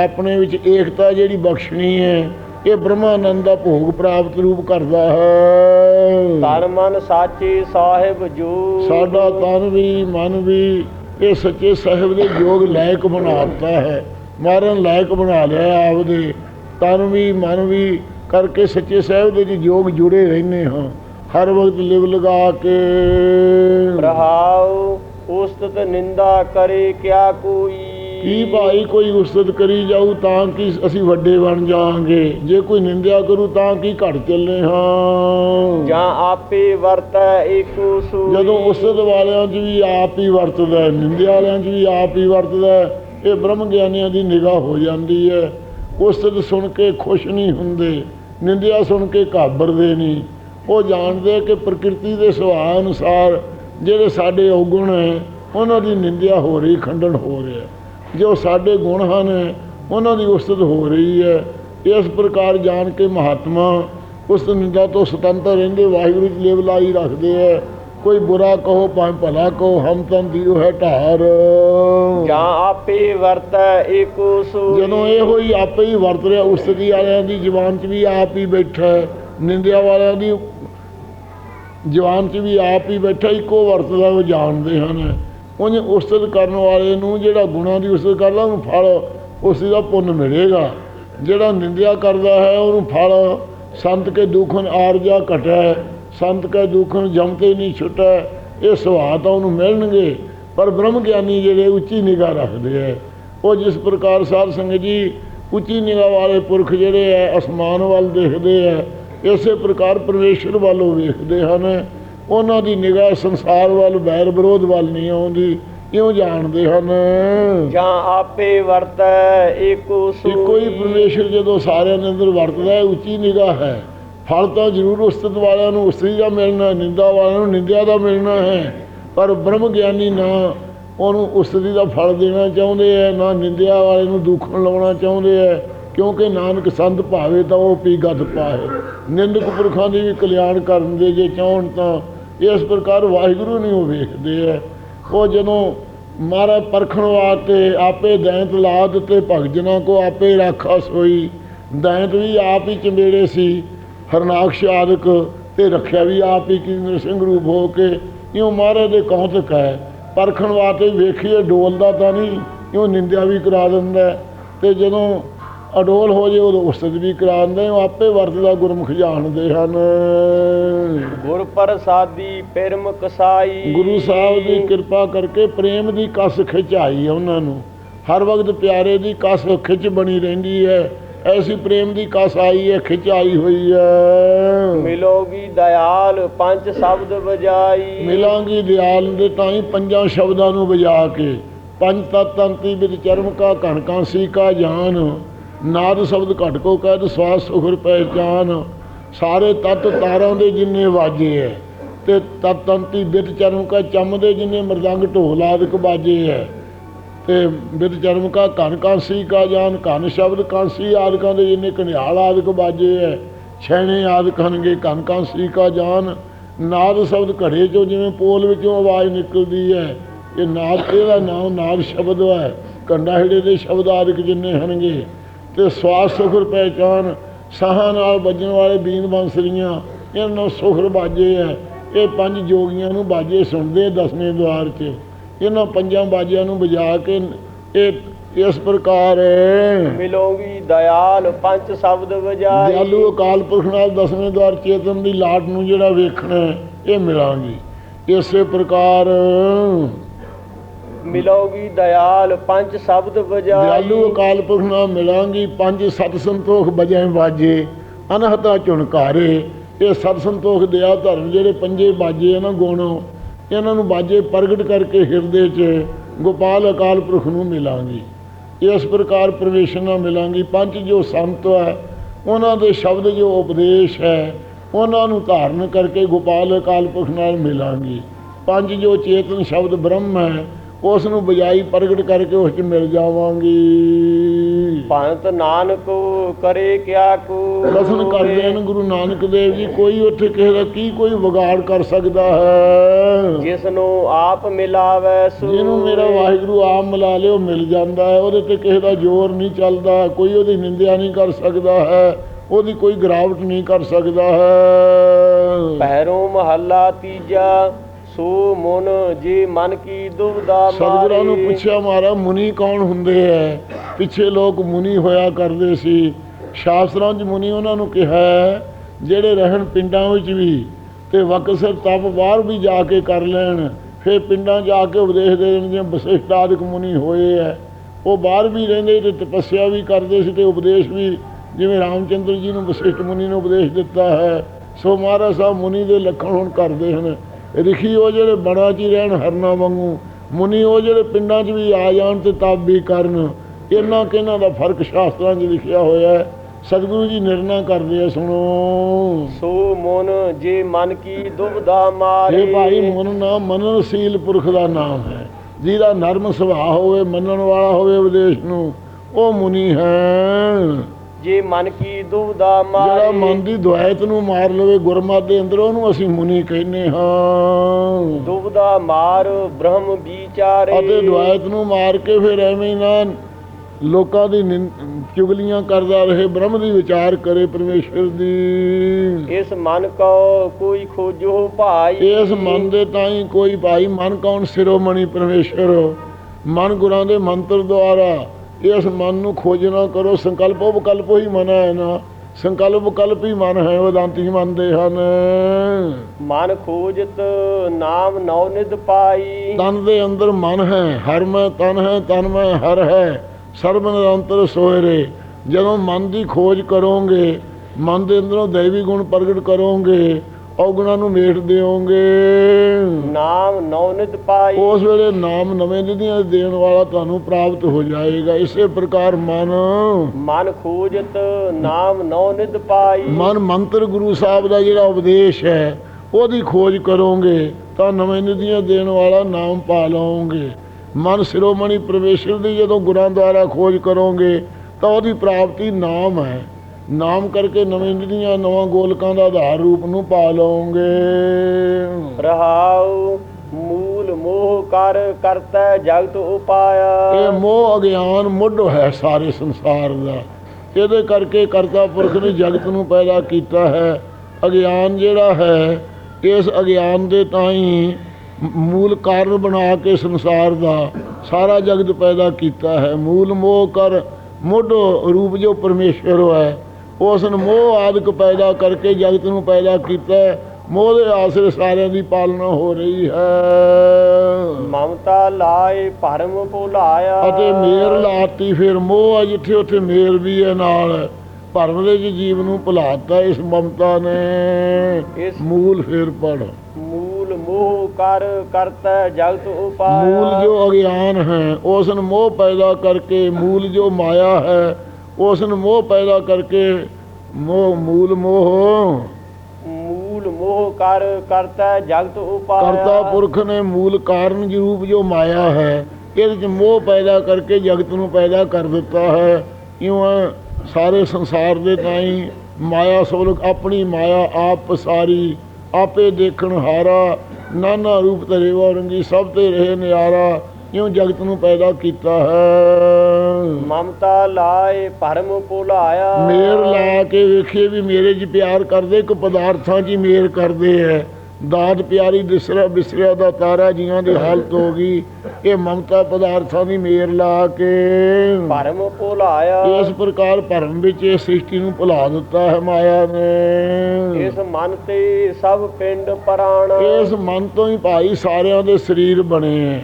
ਆਪਣੇ ਵਿੱਚ ਏਕਤਾ ਜਿਹੜੀ ਬਖਸ਼ਣੀ ਹੈ ਇਹ ਬ੍ਰਹਮਾਨੰਦ ਦਾ ਭੋਗ ਪ੍ਰਾਪਤ ਰੂਪ ਕਰਦਾ ਹੈ। ਤਨ ਮਨ ਸਾਚੇ ਸਾਹਿਬ ਜੋ। ਸਾਡਾ ਤਨ ਵੀ ਮਨ ਵੀ ਇਹ ਸੱਚੇ ਸਾਹਿਬ ਦੇ ਯੋਗ ਲਾਇਕ ਬਣਾਤਾ ਹੈ। ਮਾਰਨ ਲਾਇਕ ਬਣਾ ਲਿਆ ਆਪਦੇ। ਤਨ ਵੀ ਮਨ ਵੀ ਕਰਕੇ ਸੱਚੇ ਸਾਹਿਬ ਦੇ ਜੀ ਯੋਗ ਜੁੜੇ ਰਹਿੰਦੇ ਹਾਂ। ਹਰ ਵਕਤ ਲਿਵ ਲਗਾ ਕੇ। ਰਹਾਉ ਉਸਤਤ ਨਿੰਦਾ ਕਰੇ ਕਿਆ ਕੋਈ। ਕੀ ਭਾਈ ਕੋਈ ਉਸਤਤ ਕਰੀ ਜਾਊ ਤਾਂ ਕਿ ਅਸੀਂ ਵੱਡੇ ਬਣ ਜਾਾਂਗੇ ਜੇ ਕੋਈ ਨਿੰਦਿਆ ਕਰੂ ਤਾਂ ਕੀ ਘਟ ਚੱਲੇ ਹਾਂ? ਜਾਂ ਆਪੇ ਵਰਤੈ ਏਕੋ ਸੂਈ ਜਦੋਂ ਉਸਤਤ ਵਾਲਿਆਂ 'ਚ ਵੀ ਆਪ ਹੀ ਵਰਤਦਾ ਨਿੰਦਿਆ ਵਾਲਿਆਂ 'ਚ ਵੀ ਆਪ ਹੀ ਵਰਤਦਾ ਇਹ ਬ੍ਰਹਮ ਗਿਆਨੀਆਂ ਦੀ ਨਿਗਾਹ ਹੋ ਜਾਂਦੀ ਹੈ। ਉਸਤਤ ਸੁਣ ਕੇ ਖੁਸ਼ ਨਹੀਂ ਹੁੰਦੇ ਨਿੰਦਿਆ ਸੁਣ ਕੇ ਘਾਬਰਦੇ ਨਹੀਂ। ਉਹ ਜਾਣਦੇ ਕਿ ਪ੍ਰਕਿਰਤੀ ਦੇ ਸੁਭਾਅ ਅਨੁਸਾਰ ਜਿਹੜੇ ਸਾਡੇ ਔਗੁਣ ਹੈ ਉਹਨਾਂ ਦੀ ਨਿੰਦਿਆ ਹੋ ਰਹੀ ਖੰਡਨ ਹੋ ਰਿਹਾ ਜੋ ਸਾਡੇ ਗੁਣ ਹਨ ਉਹਨਾਂ ਦੀ ਉਸਤਤ ਹੋ ਰਹੀ ਹੈ। ਇਸ ਪ੍ਰਕਾਰ ਜਾਣ ਕੇ ਮਹਾਤਮਾ ਉਸ ਨਿੰਦਾ ਤੋਂ ਸੁਤੰਤਰ ਰਹਿੰਦੇ ਵਾਹਿਗੁਰੂ ਦੀ ਲੇਵ ਲਾਈ ਰੱਖਦੇ ਹੈ। ਕੋਈ ਬੁਰਾ ਕਹੋ ਭਾਵੇਂ ਭਲਾ ਕਹੋ ਹਮ ਤਨ ਦਿਓ ਹੈ ਢਾਰ। ਜਾਂ ਆਪੇ ਵਰਤੈ ਏਕੋ ਸੂਈ ਜਦੋਂ ਇਹ ਹੋਈ ਆਪੇ ਹੀ ਵਰਤ ਰਿਹਾ ਉਸਤਤੀ ਵਾਲਿਆਂ ਦੀ ਜ਼ੁਬਾਨ 'ਚ ਵੀ ਆਪ ਹੀ ਬੈਠਾ ਹੈ। ਨਿੰਦਿਆ ਵਾਲਿਆਂ ਦੀ ਜ਼ੁਬਾਨ 'ਚ ਵੀ ਆਪ ਹੀ ਬੈਠਾ ਇੱਕੋ ਵਰਤਦਾ ਉਹ ਜਾਣਦੇ ਹਨ। ਉਹਨੇ ਉਸਤਤ ਕਰਨ ਵਾਲੇ ਨੂੰ ਜਿਹੜਾ ਗੁਣਾਂ ਦੀ ਉਸਤਤ ਕਰਦਾ ਉਹਨੂੰ ਫਲ ਉਸ ਦਾ ਪੁੰਨ ਮਿਲੇਗਾ। ਜਿਹੜਾ ਨਿੰਦਿਆ ਕਰਦਾ ਹੈ, ਉਹਨੂੰ ਫਲ, ਸੰਤ ਕੇ ਦੁਖਨ ਆਰਜਾ ਘਟੈ, ਸੰਤ ਕੇ ਦੁਖਨ ਜਮਤੇ ਨਹੀਂ ਛੁਟੈ, ਇਹ ਸੁਭਾਅ ਤਾਂ ਉਹਨੂੰ ਮਿਲਣਗੇ, ਪਰ ਬ੍ਰਹਮ ਗਿਆਨੀ ਜਿਹੜੇ ਉੱਚੀ ਨਿਗਾਹ ਰੱਖਦੇ ਹੈ ਉਹ ਜਿਸ ਪ੍ਰਕਾਰ ਸਾਧ ਸੰਗਤ ਜੀ ਉੱਚੀ ਨਿਗਾਹ ਵਾਲੇ ਪੁਰਖ ਜਿਹੜੇ ਹੈ ਅਸਮਾਨ ਵੱਲ ਦੇਖਦੇ ਹੈ ਇਸੇ ਪ੍ਰਕਾਰ ਪਰਮੇਸ਼ਰ ਵੱਲ ਉਹ ਵੇਖਦੇ ਹਨ। ਉਹਨਾਂ ਦੀ ਨਿਗਾਹ ਸੰਸਾਰ ਵੱਲ ਬੈਰ ਵਿਰੋਧ ਵੱਲ ਨਹੀਂ ਆਉਂਦੀ। ਇਉਂ ਜਾਣਦੇ ਹਨ। ਜਾਂ ਆਪੇ ਵਰਤੈ ਏਕੋ ਸੂਈ। ਇੱਕੋ ਹੀ ਪਰਮੇਸ਼ਰ ਜਦੋਂ ਸਾਰਿਆਂ ਦੇ ਅੰਦਰ ਵਰਤਦਾ ਹੈ ਉੱਚੀ ਨਿਗਾਹ ਹੈ। ਫਲ ਤਾਂ ਜ਼ਰੂਰ ਉਸਤਤ ਵਾਲਿਆਂ ਨੂੰ ਉਸਤਰੀ ਦਾ ਮਿਲਣਾ ਨਿੰਦਾ ਵਾਲਿਆਂ ਨੂੰ ਨਿੰਦਿਆ ਦਾ ਮਿਲਣਾ ਹੈ। ਪਰ ਬ੍ਰਹਮ ਗਿਆਨੀ ਨਾ ਉਹਨੂੰ ਉਸਤਤੀ ਦਾ ਫਲ ਦੇਣਾ ਚਾਹੁੰਦੇ ਹੈ ਨਾ ਨਿੰਦਿਆ ਵਾਲੇ ਨੂੰ ਦੁੱਖਣ ਲਾਉਣਾ ਚਾਹੁੰਦੇ ਹੈ। ਕਿਉਂਕਿ ਨਾਨਕ ਸੰਤ ਭਾਵੇ ਤਾਂ ਉਹ ਪੀ ਗਤ ਪਾਏ। ਨਿੰਦਕ ਪੁਰਖਾਂ ਦੀ ਵੀ ਕਲਿਆਣ ਕਰਨ ਦੇ ਜੇ ਚਾਹਣ ਤਾਂ ਇਸ ਪ੍ਰਕਾਰ ਵਾਹਿਗੁਰੂ ਨਹੀਂ ਉਹ ਵੇਖਦੇ ਹੈ ਉਹ ਜਦੋਂ ਮਹਾਰਾਜ ਪਰਖਣ ਵਾਸਤੇ ਆਪੇ ਦੈਂਤ ਲਾ ਦਿੱਤੇ, ਭਗਜਨਾਂ ਕੋ ਆਪੇ ਰਾਖਾ ਸੋਈ ਦੈਂਤ ਵੀ ਆਪ ਹੀ ਚੰਬੇੜੇ ਸੀ ਹਰਨਾਕਸ਼ ਆਦਿਕ ਤੇ ਰੱਖਿਆ ਵੀ ਆਪ ਹੀ ਕੀ ਸਿੰਘ ਰੂਪ ਹੋ ਕੇ। ਇਉਂ ਮਹਾਰਾਜ ਦੇ ਕੌਤਕ ਹੈ, ਪਰਖਣ ਵਾਸਤੇ ਵੇਖੀਏ, ਡੋਲਦਾ ਤਾਂ ਨਹੀਂ ਉਹ ਨਿੰਦਿਆ ਵੀ ਕਰਾ ਦਿੰਦਾ ਹੈ। ਤੇ ਜਦੋਂ ਅਡੋਲ ਹੋ ਜੇ ਉਦੋਂ ਉਸਤਤ ਵੀ ਕਰਾ ਦਿੰਦਾ ਹੈ। ਉਹ ਆਪੇ ਵਰਤਦਾ ਗੁਰਮੁਖ ਜਾਣਦੇ ਹਨ। ਗੁਰ ਪ੍ਰਸਾਦੀ ਪਿਰਮ ਕਸਾਈ ਗੁਰੂ ਸਾਹਿਬ ਦੀ ਕਿਰਪਾ ਕਰਕੇ ਪ੍ਰੇਮ ਦੀ ਕਸ ਖਿਚਾਈ ਉਹਨਾਂ ਨੂੰ। ਹਰ ਵਕਤ ਪਿਆਰੇ ਦੀ ਕਸ ਖਿੱਚ ਬਣੀ ਰਹਿੰਦੀ ਹੈ। ਐਸੀ ਪ੍ਰੇਮ ਦੀ ਕਸ ਆਈ ਹੈ ਖਿਚਾਈ ਹੋਈ ਹੈ। ਮਿਲੋਗੀ ਦਇਆਲ ਪੰਜ ਸ਼ਬਦ ਵਜਾਈ। ਮਿਲਾਂਗੀ ਦਿਆਲ ਦੇ ਤਾਂ ਹੀ ਪੰਜਾਂ ਸ਼ਬਦਾਂ ਨੂੰ ਵਜਾ ਕੇ। ਪੰਜ ਤਤ ਤੰਤੀ ਵਿੱਚ ਚਰਮ ਕਾ ਘਣ ਕਾਂਸੀ ਕਾ ਜਾਨ। ਨਾਦ ਸ਼ਬਦ ਘਟ ਕੋ ਕਹਿ ਸਵਾਸ ਸੁਖਰ ਪਹਿਚਾਨ ਸਾਰੇ ਤਤ ਤਾਰਾਂ ਦੇ ਜਿੰਨੇ ਵਾਜੇ ਹੈ ਤੇ ਤਤ ਤੰਤੀ ਬਿਤ ਚਰਮ ਕਾ ਚੰਮ ਦੇ ਜਿੰਨੇ ਮਰਦੰਗ ਢੋਲ ਆਦਿਕ ਬਾਜੇ ਹੈ ਤੇ ਬਿਤ ਚਰਮ ਕਾ ਘਣ ਕਾਂਸੀ ਕਾ ਜਾਨ ਘਣ ਸ਼ਬਦ ਕਾਂਸੀ ਆਦਿਕਾਂ ਦੇ ਜਿੰਨੇ ਘਣਿਆਲ ਆਦਿਕ ਬਾਜੇ ਹੈ ਛੈਣੇ ਆਦਿਕ ਹਨਗੇ ਘਣ ਕਾਂਸੀ ਕਾ ਜਾਨ। ਨਾਦ ਸ਼ਬਦ ਘੜੇ ਚੋਂ ਜਿਵੇਂ ਪੋਲ ਵਿੱਚੋਂ ਆਵਾਜ਼ ਨਿਕਲਦੀ ਹੈ ਇਹ ਨਾਦ ਇਹਦਾ ਨਾਮ ਨਾਦ ਸ਼ਬਦ ਹੈ ਕੰਡਾ ਹਿੜੇ ਦੇ ਸ਼ਬਦ ਆਦਿਕ ਜਿੰਨੇ ਹਨਗੇ। ਤੇ ਸਵਾਸ ਸੁਖਰ ਪਹਿਚਾਨ ਸਾਹਾਂ ਨਾਲ ਵੱਜਣ ਵਾਲੇ ਬੀਨ ਬੰਸਰੀਆਂ ਇਹਨਾਂ ਨੂੰ ਸੁਖਰ ਬਾਜੇ ਹੈ ਇਹ ਪੰਜ ਜੋਗੀਆਂ ਨੂੰ ਬਾਜੇ ਸੁਣਦੇ ਦਸਵੇਂ ਦਵਾਰ 'ਚ ਇਹਨਾਂ ਪੰਜਾਂ ਬਾਜਿਆਂ ਨੂੰ ਵਜਾ ਕੇ ਇਹ ਇਸ ਪ੍ਰਕਾਰ ਮਿਲੋਗੀ ਦਇਆਲ ਪੰਜ ਸ਼ਬਦ ਵਜਾਈ। ਦਿਆਲੂ ਅਕਾਲ ਪੁਰਖ ਨਾਲ ਦਸਵੇਂ ਦਵਾਰ ਚੇਤਨ ਦੀ ਲਾਟ ਨੂੰ ਜਿਹੜਾ ਵੇਖਣਾ ਹੈ, ਇਹ ਮਿਲਾਂਗੀ। ਇਸੇ ਪ੍ਰਕਾਰ ਮਿਲੋਗੀ ਦਇਆਲ, ਪੰਜ ਸ਼ਬਦ ਵਜਾਈ। ਦਿਆਲੂ ਅਕਾਲ ਪੁਰਖ ਨਾਲ ਮਿਲਾਂਗੀ, ਪੰਜ ਸਤ ਸੰਤੋਖ ਬਜੈ ਵਾਜੇ ਅਨਹਤਾ ਝੁਣਕਾਰੇ ਇਹ ਸਤ ਸੰਤੋਖ ਦਿਆ ਧਰਮ ਜਿਹੜੇ ਪੰਜੇ ਬਾਜੇ ਆ ਨਾ ਇਹਨਾਂ ਨੂੰ ਬਾਜੇ ਪ੍ਰਗਟ ਕਰਕੇ ਹਿਰਦੇ 'ਚ ਗੋਪਾਲ ਅਕਾਲ ਪੁਰਖ ਨੂੰ ਮਿਲਾਂਗੀ। ਇਸ ਪ੍ਰਕਾਰ ਪ੍ਰਵੇਸ਼ਨਾ ਮਿਲਾਂਗੀ। ਪੰਜ ਜੋ ਸੰਤ ਹੈ ਉਹਨਾਂ ਦੇ ਸ਼ਬਦ ਜੋ ਉਪਦੇਸ਼ ਹੈ, ਉਹਨਾਂ ਨੂੰ ਧਾਰਨ ਕਰਕੇ ਗੋਪਾਲ ਅਕਾਲ ਪੁਰਖ ਨਾਲ ਮਿਲਾਂਗੀ। ਪੰਜ ਜੋ ਚੇਤਨ ਸ਼ਬਦ ਬ੍ਰਹਮ ਹੈ ਉਸ ਨੂੰ ਬਜਾਈ ਪ੍ਰਗਟ ਕਰਕੇ ਉਸ 'ਚ ਮਿਲ ਜਾਵਾਂਗੀ। ਪੰਤ ਨਾਨਕ ਕਰੇ ਕਿਆ ਕੋ ਕਥਨ ਕਰਦੇ ਹਨ ਗੁਰੂ ਨਾਨਕ ਦੇਵ ਜੀ ਕੋਈ ਉੱਥੇ ਕਿਸੇ ਦਾ ਕੀ ਕੋਈ ਵਿਗਾੜ ਕਰ ਸਕਦਾ ਹੈ। ਜਿਸ ਨੂੰ ਆਪ ਮਿਲਾਵੈ ਸੋ। ਜਿਹਨੂੰ ਮੇਰਾ ਵਾਹਿਗੁਰੂ ਆਪ ਮਿਲਾ ਲਿਓ ਮਿਲ ਜਾਂਦਾ ਹੈ। ਉਹਦੇ ਤੇ ਕਿਸੇ ਦਾ ਜ਼ੋਰ ਨਹੀਂ ਚੱਲਦਾ ਕੋਈ ਉਹਦੀ ਨਿੰਦਿਆ ਨਹੀਂ ਕਰ ਸਕਦਾ ਹੈ। ਉਹਦੀ ਕੋਈ ਗਿਰਾਵਟ ਨਹੀਂ ਕਰ ਸਕਦਾ ਹੈ। ਪੈਰੋਂ ਮਹੱਲਾ ਤੀਜਾ। ਸੋ ਮਨ ਜੇ ਮਨ ਕੀ ਦੁਬਦਾ ਸਤਿਗੁਰਾਂ ਨੂੰ ਪੁੱਛਿਆ ਮਾਰਾ ਮੁਨੀ ਕੌਣ ਹੁੰਦੇ ਐ ਪਿੱਛੇ ਲੋਕ ਮੁਨੀ ਹੋਇਆ ਕਰਦੇ ਸੀ। ਸ਼ਾਸਤਰਾਂ 'ਚ ਮੁਨੀ ਉਹਨਾਂ ਨੂੰ ਕਿਹਾ ਜਿਹੜੇ ਰਹਿਣ ਪਿੰਡਾਂ ਵਿੱਚ ਵੀ ਤੇ ਵਕਸਰ ਤਪ ਬਾਹਰ ਵੀ ਜਾ ਕੇ ਕਰ ਲੈਣ ਫਿਰ ਪਿੰਡਾਂ ਜਾ ਕੇ ਉਪਦੇਸ਼ ਦੇ ਦੇਣ ਜਿਵੇਂ ਵਸਿਸ਼ਠ ਆਦਿਕ ਮੁਨੀ ਹੋਏ ਐ ਉਹ ਬਾਹਰ ਵੀ ਰਹਿੰਦੇ ਤੇ ਤਪੱਸਿਆ ਵੀ ਕਰਦੇ ਸੀ ਤੇ ਉਪਦੇਸ਼ ਵੀ ਜਿਵੇਂ ਰਾਮਚੰਦਰ ਜੀ ਨੂੰ ਵਸਿਸ਼ਠ ਮੁਨੀ ਨੇ ਉਪਦੇਸ਼ ਦਿੱਤਾ ਹੈ। ਸੋ ਮਹਾਰਾਜ ਸਾਹਿਬ ਮੁਨੀ ਦੇ ਲੱਖਣ ਹੁਣ ਕਰਦੇ ਹਨ। ਰਿਖੀ ਉਹ ਜਿਹੜੇ ਬਣਾ 'ਚ ਹੀ ਰਹਿਣ ਹਰਨਾ ਵਾਂਗੂ ਮੁਨੀ ਉਹ ਜਿਹੜੇ ਪਿੰਡਾਂ 'ਚ ਵੀ ਆ ਜਾਣ ਤੇ ਤਪ ਵੀ ਕਰਨ ਇਹਨਾਂ ਕਿਹਨਾਂ ਦਾ ਫ਼ਰਕ ਸ਼ਾਸਤਰਾਂ 'ਚ ਲਿਖਿਆ ਹੋਇਆ ਹੈ? ਸਤਿਗੁਰੂ ਜੀ ਨਿਰਣਾ ਕਰਦੇ ਆ ਸੁਣੋ। ਸੋ ਮਨ ਜੇ ਮਨ ਕੀ ਦੁਬਦਾ ਮਾਰੇ। ਇਹ ਭਾਈ ਮਨ ਨਾਮ ਮਨਨਸ਼ੀਲ ਪੁਰਖ ਦਾ ਨਾਮ ਹੈ। ਜਿਹਦਾ ਨਰਮ ਸੁਭਾਅ ਹੋਵੇ ਮੰਨਣ ਵਾਲਾ ਹੋਵੇ ਉਪਦੇਸ਼ ਨੂੰ ਉਹ ਮੁਨੀ ਹੈ। ਜੇ ਮਨ ਕੀ ਦੁਬਦਾ ਜਿਹੜਾ ਮਾਰੇ। ਮਨ ਦੀ ਦੁਆਇਤ ਨੂੰ ਮਾਰ ਲਵੇ ਗੁਰਮਤਿ ਦੇ ਅੰਦਰ ਉਹਨੂੰ ਅਸੀਂ ਮੁਨੀ ਕਹਿੰਦੇ ਹਾਂ। ਦੁਬਦਾ ਮਾਰ ਬ੍ਰਹਮ ਵਿਚਾਰੇ। ਅਤੇ ਦੁਆਇਤ ਨੂੰ ਮਾਰ ਕੇ ਫਿਰ ਐਵੇਂ ਨਾ ਲੋਕਾਂ ਦੀ ਚੁਗਲੀਆਂ ਕਰਦਾ ਰਹੇ ਬ੍ਰਹਮ ਦੀ ਵਿਚਾਰ ਕਰੇ ਪਰਮੇਸ਼ਰ ਦੀ। ਇਸ ਮਨ ਕੋ ਕੋਈ ਖੋਜੋ ਭਾਈ। ਇਸ ਮਨ ਦੇ ਤਾਈ ਕੋਈ ਭਾਈ। ਮਨ ਕੌਣ ਸਿਰੋਮਣੀ ਪਰਮੇਸ਼ਰ? ਮਨ ਗੁਰਾਂ ਦੇ ਮੰਤਰ ਦੁਆਰਾ। ਇਸ ਮਨ ਨੂੰ ਖੋਜਣਾ ਕਰੋ ਸੰਕਲਪੋ ਵਿਕਲਪੋ ਹੀ ਮਨ ਹੈ ਨਾ। ਸੰਕਲਪ ਵਿਕਲਪ ਹੀ ਮਨ ਹੈ ਵਿਦਾਂਤੀ ਮੰਨਦੇ ਹਨ। ਮਨ ਖੋਜਤ ਨਾਮ ਨੌ ਨਿਧ ਪਾਈ। ਤਨ ਦੇ ਅੰਦਰ ਮਨ ਹੈ ਹਰ ਮੈਂ ਤਨ ਹੈ ਤਨ ਮੈਂ ਹਰ ਹੈ। ਸਰਬ ਨਿਰੰਤਰ ਸੋਇਰੇ ਜਦੋਂ ਮਨ ਦੀ ਖੋਜ ਕਰੋਗੇ ਮਨ ਦੇ ਅੰਦਰੋਂ ਦੇਵੀ ਗੁਣ ਪ੍ਰਗਟ ਕਰੋਗੇ ਔਗੁਣਾਂ ਨੂੰ ਮੇਟ ਦਿਓਗੇ। ਨਾਮ ਨੌ ਨਿਧ ਪਾਈ। ਉਸ ਵੇਲੇ ਨਾਮ ਨਵੇਂ ਨਿਧੀਆਂ ਦੇਣ ਵਾਲਾ ਤੁਹਾਨੂੰ ਪ੍ਰਾਪਤ ਹੋ ਜਾਏਗਾ। ਇਸੇ ਪ੍ਰਕਾਰ ਮਨ। ਮਨ ਖੋਜਤ ਨਾਮ ਨੌ ਨਿਧ ਪਾਈ। ਮਨ ਮੰਤਰ ਗੁਰੂ ਸਾਹਿਬ ਦਾ ਜਿਹੜਾ ਉਪਦੇਸ਼ ਹੈ ਉਹਦੀ ਖੋਜ ਕਰੋਗੇ ਤਾਂ ਨਵੇਂ ਨਿਧੀਆਂ ਦੇਣ ਵਾਲਾ ਨਾਮ ਪਾ ਲਓਗੇ। ਮਨ ਸਿਰੋਮਣੀ ਪਰਮੇਸ਼ਰ ਦੀ ਜਦੋਂ ਗੁਰਾਂ ਦੁਆਰਾ ਖੋਜ ਕਰੋਗੇ ਤਾਂ ਉਹਦੀ ਪ੍ਰਾਪਤੀ ਨਾਮ ਹੈ। ਨਾਮ ਕਰਕੇ ਨਵੇਂ ਨਿਧੀਆਂ ਨਵਾਂ ਗੋਲਕਾਂ ਦਾ ਆਧਾਰ ਰੂਪ ਨੂੰ ਪਾ ਲਓਗੇ। ਰਹਾਉ ਮੂਲ ਮੋਹ ਕਰ ਕਰਤਾ ਜਗਤ ਇਹ ਉਪਾਇਆ ਮੋਹ ਅਗਿਆਨ ਮੁੱਢ ਹੈ ਸਾਰੇ ਸੰਸਾਰ ਦਾ। ਇਹਦੇ ਕਰਕੇ ਕਰਤਾ ਪੁਰਖ ਨੇ ਜਗਤ ਨੂੰ ਪੈਦਾ ਕੀਤਾ ਹੈ। ਅਗਿਆਨ ਜਿਹੜਾ ਹੈ ਇਸ ਅਗਿਆਨ ਦੇ ਤਾਈ ਮ- ਮੂਲ ਕਾਰਨ ਬਣਾ ਕੇ ਸੰਸਾਰ ਦਾ ਸਾਰਾ ਜਗਤ ਪੈਦਾ ਕੀਤਾ ਹੈ। ਮੂਲ ਮੋਹ ਕਰ ਮੋਢੋ ਰੂਪ ਜੋ ਪਰਮੇਸ਼ਰ ਹੈ ਉਸ ਨੂੰ ਮੋਹ ਆਦਿਕ ਪੈਦਾ ਕਰਕੇ ਜਗਤ ਨੂੰ ਪੈਦਾ ਕੀਤਾ। ਮੋਹ ਦੇ ਆਸਰੇ ਸਾਰਿਆਂ ਦੀ ਪਾਲਣਾ ਹੋ ਰਹੀ ਹੈ। ਮਮਤਾ ਲਾਏ ਭਰਮ ਭੁਲਾਇਆ। ਅਤੇ ਮੇਰ ਲਾਤੀ ਫਿਰ ਮੋਹ ਆ ਜਿੱਥੇ ਉੱਥੇ ਮੇਰ ਵੀ ਹੈ ਨਾਲ। ਭਰਮ ਦੇ ਜੀਵ ਨੂੰ ਭੁਲਾਤਾ ਇਸ ਮਮਤਾ ਨੇ। ਇਸ ਮੂਲ ਫਿਰ ਪੜ। ਮੂਲ ਮੋਹ ਕਰ ਕਰਤਾ ਜਗਤ ਉਪਾਇਆ। ਮੂਲ ਜੋ ਅਗਿਆਨ ਹੈ ਉਸ ਨੂੰ ਮੋਹ ਪੈਦਾ ਕਰਕੇ ਮੂਲ ਜੋ ਮਾਇਆ ਹੈ ਉਸ ਨੂੰ ਮੋਹ ਪੈਦਾ ਕਰਕੇ ਮੋਹ ਮੂਲ ਮੋਹ ਮੂਲ ਮੋਹ ਕਰ ਕਰਤਾ ਜਗਤ ਉਪਾਇਆ। ਕਰਤਾ ਪੁਰਖ ਨੇ ਮੂਲ ਕਾਰਨ ਜੀ ਰੂਪ ਜੋ ਮਾਇਆ ਹੈ ਇਹਦੇ ਚ ਮੋਹ ਪੈਦਾ ਕਰਕੇ ਜਗਤ ਨੂੰ ਪੈਦਾ ਕਰ ਦਿੱਤਾ ਹੈ। ਇਉਂ ਸਾਰੇ ਸੰਸਾਰ ਦੇ ਤਾਈ ਮਾਇਆ ਸੋਲਕ ਆਪਣੀ ਮਾਇਆ ਆਪ ਪਸਾਰੀ ਆਪੇ ਦੇਖਣ ਹਾਰਾ ਨਾਨਾ ਰੂਪ ਧਰੇ ਰੰਗੀ ਸਭ ਤੇ ਰਹੇ ਨਿਆਰਾ। ਇਉਂ ਜਗਤ ਨੂੰ ਪੈਦਾ ਕੀਤਾ ਹੈ। ਮਮਤਾ ਲਾਏ ਭਰਮ ਭੁਲਾਇਆ। ਮੇਰ ਲਾ ਕੇ ਵੇਖੀਏ ਵੀ ਮੇਰੇ 'ਚ ਪਿਆਰ ਕਰਦੇ ਕਿ ਪਦਾਰਥਾਂ 'ਚ ਮੇਰ ਕਰਦੇ ਐ। ਦਾਤ ਪਿਆਰੀ ਦਿਸਰਾ ਬਿਸਰਿਆ ਦਾ ਤਾਰਾ ਜੀਆਂ ਦੀ ਹਾਲਤ ਹੋ ਗਈ। ਇਹ ਮਮਤਾ ਪਦਾਰਥਾਂ ਦੀ ਮੇਰ ਲਾ ਕੇ। ਭਰਮ ਭੁਲਾਇਆ। ਇਸ ਪ੍ਰਕਾਰ ਭਰਮ ਵਿੱਚ ਇਹ ਸ੍ਰਿਸ਼ਟੀ ਨੂੰ ਭੁਲਾ ਦਿੱਤਾ ਹੈ ਮਾਇਆ ਨੇ। ਇਸ ਮਨ ਤੇ ਸਭ ਪਿੰਡ ਪ੍ਰਾਣ। ਇਸ ਮਨ ਤੋਂ ਹੀ ਭਾਈ ਸਾਰਿਆਂ ਦੇ ਸਰੀਰ ਬਣੇ ਐ।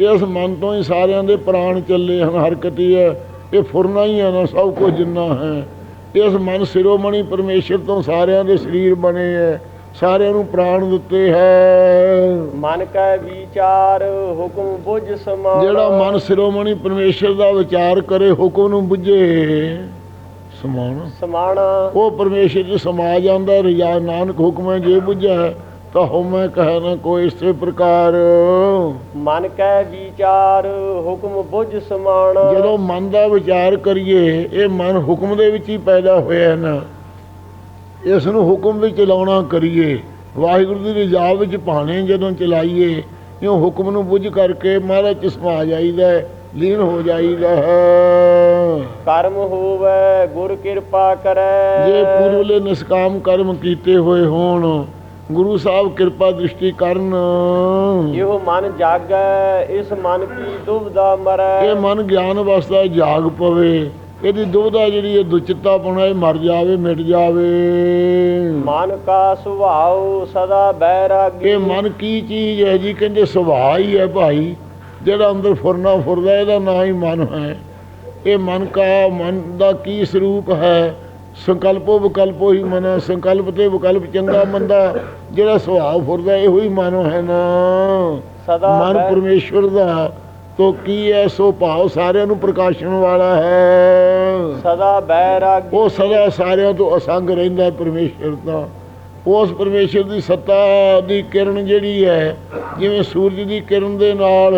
ਇਸ ਮਨ ਤੋਂ ਹੀ ਸਾਰਿਆਂ ਦੇ ਪ੍ਰਾਣ ਚੱਲੇ ਹਨ ਹਰਕਤ ਹੀ ਹੈ। ਇਹ ਫੁਰਨਾ ਹੀ ਹੈ ਨਾ ਸਭ ਕੁਝ ਜਿੰਨਾ ਹੈ। ਇਸ ਮਨ ਸਿਰੋਮਣੀ ਪਰਮੇਸ਼ਰ ਤੋਂ ਸਾਰਿਆਂ ਦੇ ਸਰੀਰ ਬਣੇ ਐ ਸਾਰਿਆਂ ਨੂੰ ਪ੍ਰਾਣ ਦਿੱਤੇ ਹੈ। ਮਨ ਕੈ ਵਿਚਾਰ ਹੁਕਮ ਬੁਝ ਸਮਾਨ ਜਿਹੜਾ ਮਨ ਸਿਰੋਮਣੀ ਪਰਮੇਸ਼ਰ ਦਾ ਵਿਚਾਰ ਕਰੇ ਹੁਕਮ ਨੂੰ ਬੁੱਝੇ। ਸਮਾਨ ਸਮਾਣਾ। ਉਹ ਪਰਮੇਸ਼ਰ ਚ ਸਮਾ ਜਾਂਦਾ ਰਜਾ ਨਾਨਕ ਹੁਕਮੈ ਜੇ ਬੁੱਝੈ ਹਉਮੈ ਕਹੈ ਨਾ ਕੋਈ ਇਸੇ ਪ੍ਰਕਾਰ। ਮਨ ਕੈ ਵਿਚਾਰ ਹੁਕਮ ਬੁਝ ਸਮਾਨ। ਜਦੋਂ ਮਨ ਦਾ ਵਿਚਾਰ ਕਰੀਏ ਇਹ ਮਨ ਹੁਕਮ ਦੇ ਵਿੱਚ ਹੀ ਪੈਦਾ ਹੋਇਆ ਹੈ ਨਾ। ਇਸ ਨੂੰ ਹੁਕਮ ਵਿੱਚ ਚਲਾਉਣਾ ਕਰੀਏ। ਵਾਹਿਗੁਰੂ ਦੀ ਰਜਾ ਵਿੱਚ ਭਾਣੇ ਜਦੋਂ ਚਲਾਈਏ ਇਉਂ ਹੁਕਮ ਨੂੰ ਬੁੱਝ ਕਰਕੇ ਮਹਾਰਾਜ ਚ ਸਮਾ ਜਾਈਦਾ ਹੈ, ਲੀਨ ਹੋ ਜਾਈਦਾ ਹੈ। ਕਰਮ ਹੋਵੇ ਗੁਰ ਕਿਰਪਾ ਕਰੈ। ਜੇ ਪੂਰਵਲੇ ਨਿਸਕਾਮ ਕਰਮ ਕੀਤੇ ਹੋਏ ਹੋਣ ਗੁਰੂ ਸਾਹਿਬ ਕਿਰਪਾ ਦ੍ਰਿਸ਼ਟੀ ਕਰਨ। ਇਹੋ ਮਨ ਜਾਗੈ ਇਸ ਮਨ ਕੀ ਦੁਬਦਾ ਮਰੈ। ਇਹ ਮਨ ਗਿਆਨ 'ਚ ਜਾਗ ਪਵੇ। ਇਹਦੀ ਦੁਬਦਾ ਜਿਹੜੀ ਇਹ ਦੁਚਿੱਤਾ ਪਣਾ ਇਹ ਮਰ ਜਾਵੇ ਮਿਟ ਜਾਵੇ। ਮਨ ਕਾ ਸੁਭਾਉ ਸਦਾ ਬੈਰਾਗੀ। ਇਹ ਮਨ ਕੀ ਚੀਜ਼ ਹੈ ਜੀ? ਕਹਿੰਦੇ ਸੁਭਾਅ ਹੀ ਹੈ ਭਾਈ। ਜਿਹੜਾ ਅੰਦਰ ਫੁਰਨਾ ਫੁਰਦਾ ਇਹਦਾ ਨਾਂ ਹੀ ਮਨ ਹੈ। ਇਹ ਮਨ ਕਾ ਮਨ ਦਾ ਕੀ ਸਰੂਪ ਹੈ? ਸੰਕਲਪੋ ਵਿਕਲਪੋ ਹੀ ਮਨ। ਸੰਕਲਪ ਤੇ ਵਿਕਲਪ ਚੰਗਾ ਮੰਦਾ ਜਿਹੜਾ ਸੁਭਾਅ ਫੁਰਦਾ ਇਹੋ ਹੀ ਮਨ ਹੈ ਨਾ। ਸਦਾ ਮਨ ਪਰਮੇਸ਼ਵਰ ਦਾ ਤੋ ਕੀ ਹੈ ਸੋ ਭਾਵ ਸਾਰਿਆਂ ਨੂੰ ਪ੍ਰਕਾਸ਼ਣ ਵਾਲਾ ਹੈ। ਸਦਾ ਬੈਰਾਗੀ ਉਹ ਸਦਾ ਸਾਰਿਆਂ ਤੋਂ ਅਸੰਗ ਰਹਿੰਦਾ ਹੈ ਪਰਮੇਸ਼ਰ ਦਾ। ਉਸ ਪਰਮੇਸ਼ਰ ਦੀ ਸੱਤਾ ਦੀ ਕਿਰਨ ਜਿਹੜੀ ਹੈ ਜਿਵੇਂ ਸੂਰਜ ਦੀ ਕਿਰਨ ਦੇ ਨਾਲ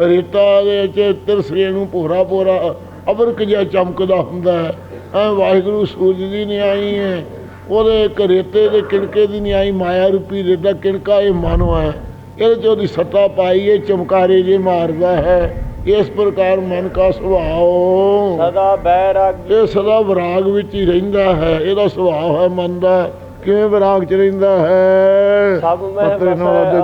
ਰੇਤਾ ਦੇ ਵਿੱਚ ਤਿਰਸਰੇ ਨੂੰ ਭੋਰਾ ਭੋਰਾ ਅਬਰਕ ਜਿਹਾ ਚਮਕਦਾ ਹੁੰਦਾ ਹੈ ਐ ਵਾਹਿਗੁਰੂ ਸੂਰਜ ਦੀ ਨਿਆਈ ਹੈ ਉਹਦੇ ਇੱਕ ਰੇਤੇ ਦੇ ਕਿਣਕੇ ਦੀ ਨਿਆਈ ਮਾਇਆ ਰੂਪੀ ਰੇਤਾ ਕਿਣਕਾ ਇਹ ਮਨੋ ਹੈ ਇਹਦੇ ਚ ਉਹਦੀ ਸੱਤਾ ਪਾਈ ਹੈ ਚਮਕਾਰੇ ਜੇ ਮਾਰਦਾ ਹੈ। ਇਸ ਪ੍ਰਕਾਰ ਮਨ ਕਾ ਸੁਭਾਅ। ਸਦਾ ਬੈਰਾਗੀ। ਇਹ ਸਦਾ ਵਿਰਾਗ ਵਿੱਚ ਹੀ ਰਹਿੰਦਾ ਹੈ। ਇਹਦਾ ਸੁਭਾਅ ਹੈ ਮਨ ਦਾ। ਕਿਵੇਂ ਵਿਰਾਗ ਚ ਰਹਿੰਦਾ ਹੈ? ਸਭ ਵਸੈ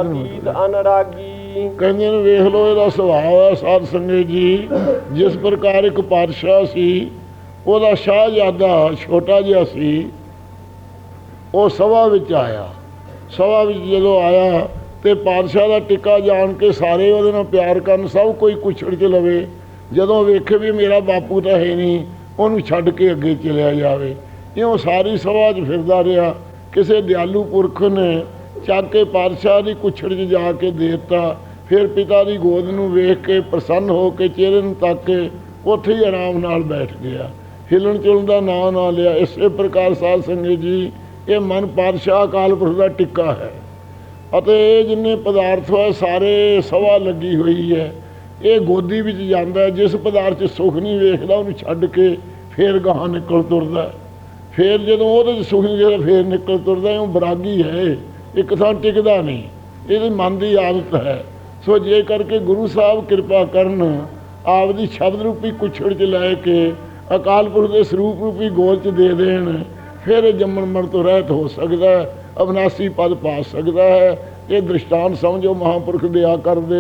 ਅਤੀਤ ਅਨਰਾਗੀ। ਕਹਿੰਦੇ ਨੇ ਵੇਖ ਲਓ ਇਹਦਾ ਸੁਭਾਅ ਹੈ ਸਾਧ ਸੰਗਤ ਜੀ। ਜਿਸ ਪ੍ਰਕਾਰ ਇੱਕ ਪਾਤਸ਼ਾਹ ਸੀ ਉਹਦਾ ਸ਼ਾਹਜ਼ਾਦਾ ਛੋਟਾ ਜਿਹਾ ਸੀ, ਉਹ ਸਭਾ ਵਿੱਚ ਆਇਆ। ਸਭਾ ਵਿੱਚ ਜਦੋਂ ਆਇਆ ਤੇ ਪਾਤਸ਼ਾਹ ਦਾ ਟਿੱਕਾ ਜਾਣ ਕੇ ਸਾਰੇ ਉਹਦੇ ਨਾਲ ਪਿਆਰ ਕਰਨ, ਸਭ ਕੋਈ ਕੁਛੜ ਚ ਲਵੇ। ਜਦੋਂ ਵੇਖੇ ਵੀ ਮੇਰਾ ਬਾਪੂ ਤਾਂ ਹੈ ਨਹੀਂ, ਉਹਨੂੰ ਛੱਡ ਕੇ ਅੱਗੇ ਚਲਿਆ ਜਾਵੇ। ਇਉਂ ਸਾਰੀ ਸਭਾ 'ਚ ਫਿਰਦਾ ਰਿਹਾ। ਕਿਸੇ ਦਿਆਲੂ ਪੁਰਖ ਨੇ ਚੱਕ ਕੇ ਪਾਤਸ਼ਾਹ ਦੀ ਕੁਛੜ 'ਚ ਜਾ ਕੇ ਦੇਤਾ। ਫਿਰ ਪਿਤਾ ਦੀ ਗੋਦ ਨੂੰ ਵੇਖ ਕੇ ਪ੍ਰਸੰਨ ਹੋ ਕੇ ਚਿਹਰੇ ਨੂੰ ਤੱਕ ਕੇ ਉੱਥੇ ਹੀ ਆਰਾਮ ਨਾਲ ਬੈਠ ਗਿਆ। ਹਿਲਣ ਚੁਲਣ ਦਾ ਨਾਂ ਨਾ ਲਿਆ। ਇਸੇ ਪ੍ਰਕਾਰ ਸਾਧ ਸੰਗਤ ਜੀ, ਇਹ ਮਨ ਪਾਤਸ਼ਾਹ ਅਕਾਲ ਪੁਰਖ ਦਾ ਟਿੱਕਾ ਹੈ। ਅਤੇ ਇਹ ਜਿੰਨੇ ਪਦਾਰਥ ਹੈ ਸਾਰੇ ਸਵਾ ਲੱਗੀ ਹੋਈ ਹੈ। ਇਹ ਗੋਦੀ ਵਿੱਚ ਜਾਂਦਾ ਜਿਸ ਪਦਾਰਥ 'ਚ ਸੁਖ ਨਹੀਂ ਵੇਖਦਾ, ਉਹਨੂੰ ਛੱਡ ਕੇ ਫੇਰ ਗਾਹਾਂ ਨਿਕਲ ਤੁਰਦਾ ਹੈ। ਫੇਰ ਜਦੋਂ ਉਹਦੇ 'ਚ ਸੁਖ ਨਹੀਂ ਵੇਖਦਾ, ਫੇਰ ਨਿਕਲ ਤੁਰਦਾ ਉਹ ਬਰਾਗੀ ਹੈ ਇੱਕ ਥਾਂ ਟਿਕਦਾ ਨਹੀਂ। ਇਹਦੇ ਮਨ ਦੀ ਆਦਤ ਹੈ। ਸੋ ਜੇ ਕਰਕੇ ਗੁਰੂ ਸਾਹਿਬ ਕਿਰਪਾ ਕਰਨ, ਆਪਦੀ ਸ਼ਬਦ ਰੂਪੀ ਕੁਛੜ 'ਚ ਲੈ ਕੇ ਅਕਾਲ ਪੁਰਖ ਦੇ ਸਰੂਪ ਰੂਪੀ ਗੋਲ 'ਚ ਦੇ ਦੇਣ। ਫਿਰ ਜੰਮਣ ਮਰਨ ਤੋਂ ਰਹਿਤ ਹੋ ਸਕਦਾ ਹੈ ਅਬਨਾਸੀ ਪਦ ਪਾ ਸਕਦਾ ਹੈ। ਇਹ ਦ੍ਰਿਸ਼ਟਾਂਤ ਸਮਝੋ ਮਹਾਂਪੁਰਖ ਦਿਆ ਕਰਦੇ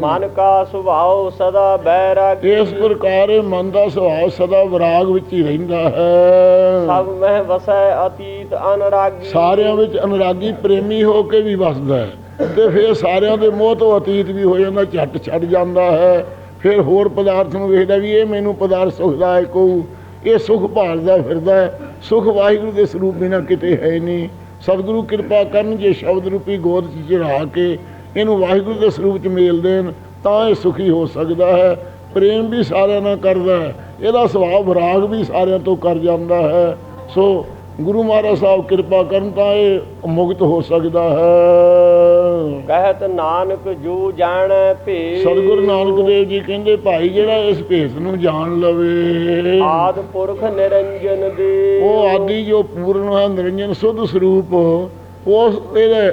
ਮਨ ਕਾ ਸੁਭਾਉ ਸਦਾ ਬੈਰਾਗੀ। ਇਸ ਪ੍ਰਕਾਰ ਮਨ ਦਾ ਸੁਭਾਅ ਸਦਾ ਵਿਰਾਗ ਵਿੱਚ ਹੀ ਰਹਿੰਦਾ ਹੈ। ਸਭ ਮਹਿ ਵਸੈ ਅਤੀਤ ਅਨਰਾਗੀ। ਸਾਰਿਆਂ ਵਿੱਚ ਅਨੁਰਾਗੀ ਪ੍ਰੇਮੀ ਹੋ ਕੇ ਵੀ ਵਸਦਾ ਹੈ ਤੇ ਫਿਰ ਸਾਰਿਆਂ ਦੇ ਮੋਹ ਤੋਂ ਅਤੀਤ ਵੀ ਹੋ ਜਾਂਦਾ ਝੱਟ ਛੱਡ ਜਾਂਦਾ ਹੈ। ਫਿਰ ਹੋਰ ਪਦਾਰਥ ਨੂੰ ਵੇਖਦਾ ਵੀ ਇਹ ਮੈਨੂੰ ਪਦਾਰਥ ਸੁਖਦਾਇਕ ਹੋਊ, ਇਹ ਸੁਖ ਭਾਲਦਾ ਫਿਰਦਾ ਹੈ, ਸੁਖ ਵਾਹਿਗੁਰੂ ਦੇ ਸਰੂਪ ਬਿਨਾਂ ਕਿਤੇ ਹੈ ਨਹੀਂ। ਸਤਿਗੁਰੂ ਕਿਰਪਾ ਕਰਨ ਜੇ ਸ਼ਬਦ ਰੂਪੀ ਗੋਦ 'ਚ ਚੜਾ ਕੇ ਇਹਨੂੰ ਵਾਹਿਗੁਰੂ ਦੇ ਸਰੂਪ 'ਚ ਮੇਲ ਦੇਣ, ਤਾਂ ਇਹ ਸੁਖੀ ਹੋ ਸਕਦਾ ਹੈ। ਪ੍ਰੇਮ ਵੀ ਸਾਰਿਆਂ ਨਾਲ ਕਰਦਾ ਹੈ, ਇਹਦਾ ਸੁਭਾਅ ਵਿਰਾਗ ਵੀ ਸਾਰਿਆਂ ਤੋਂ ਕਰ ਜਾਂਦਾ ਹੈ। ਸੋ ਗੁਰੂ ਮਹਾਰਾਜ ਸਾਹਿਬ ਕਿਰਪਾ ਕਰਨ ਤਾਂ ਇਹ ਮੁਕਤ ਹੋ ਸਕਦਾ ਹੈ। ਕਹਿਤ ਨਾਨਕ ਜੋ ਜਾਣੈ ਭੇ ਸਤਿਗੁਰੂ ਨਾਨਕ ਦੇਵ ਜੀ ਕਹਿੰਦੇ ਭਾਈ ਜਿਹੜਾ ਇਸ ਭੇਸ ਨੂੰ ਜਾਣ ਲਵੇ। ਆਦ ਪੁਰਖ ਨਿਰੰਜਨ ਦੇ। ਉਹ ਆਦੀ ਜੋ ਪੂਰਨ ਹੈ ਨਿਰੰਜਨ ਸੁਧ ਸਰੂਪ। ਉਸ ਇਹਦਾ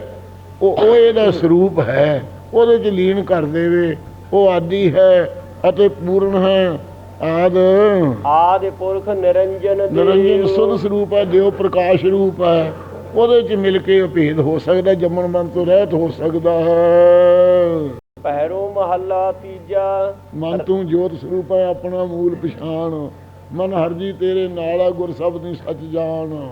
ਉਹ ਉਹ ਇਹਦਾ ਸਰੂਪ ਹੈ। ਉਹਦੇ ਚ ਲੀਨ ਕਰ ਦੇਵੇ। ਉਹ ਆਦੀ ਹੈ ਅਤੇ ਪੂਰਨ ਹੈ। ਆਦ। ਆਦ ਪੁਰਖ ਨਿਰੰਜਨ ਦੇ ਨਿਰੰਜਨ ਸੁਧ ਸਰੂਪ ਹੈ ਦਿਓ ਪ੍ਰਕਾਸ਼ ਰੂਪ ਹੈ। ਉਹਦੇ ਚ ਮਿਲ ਕੇ ਅਭੇਦ ਹੋ ਸਕਦਾ ਜੰਮਣ ਮਨ ਤੋਂ ਰਹਿਤ ਹੋ ਸਕਦਾ ਹੈ। ਪਹਿਰੋ ਮਹੱਲਾ ਤੀਜਾ। ਮਨ ਤੂੰ ਜੋਤ ਸਰੂਪ ਹੈ ਆਪਣਾ ਮੂਲ ਪਛਾਣ। ਮਨ ਹਰਜੀ ਤੇਰੇ ਨਾਲ ਆ ਗੁਰ ਸਬਦ ਸੱਚ ਜਾਣ।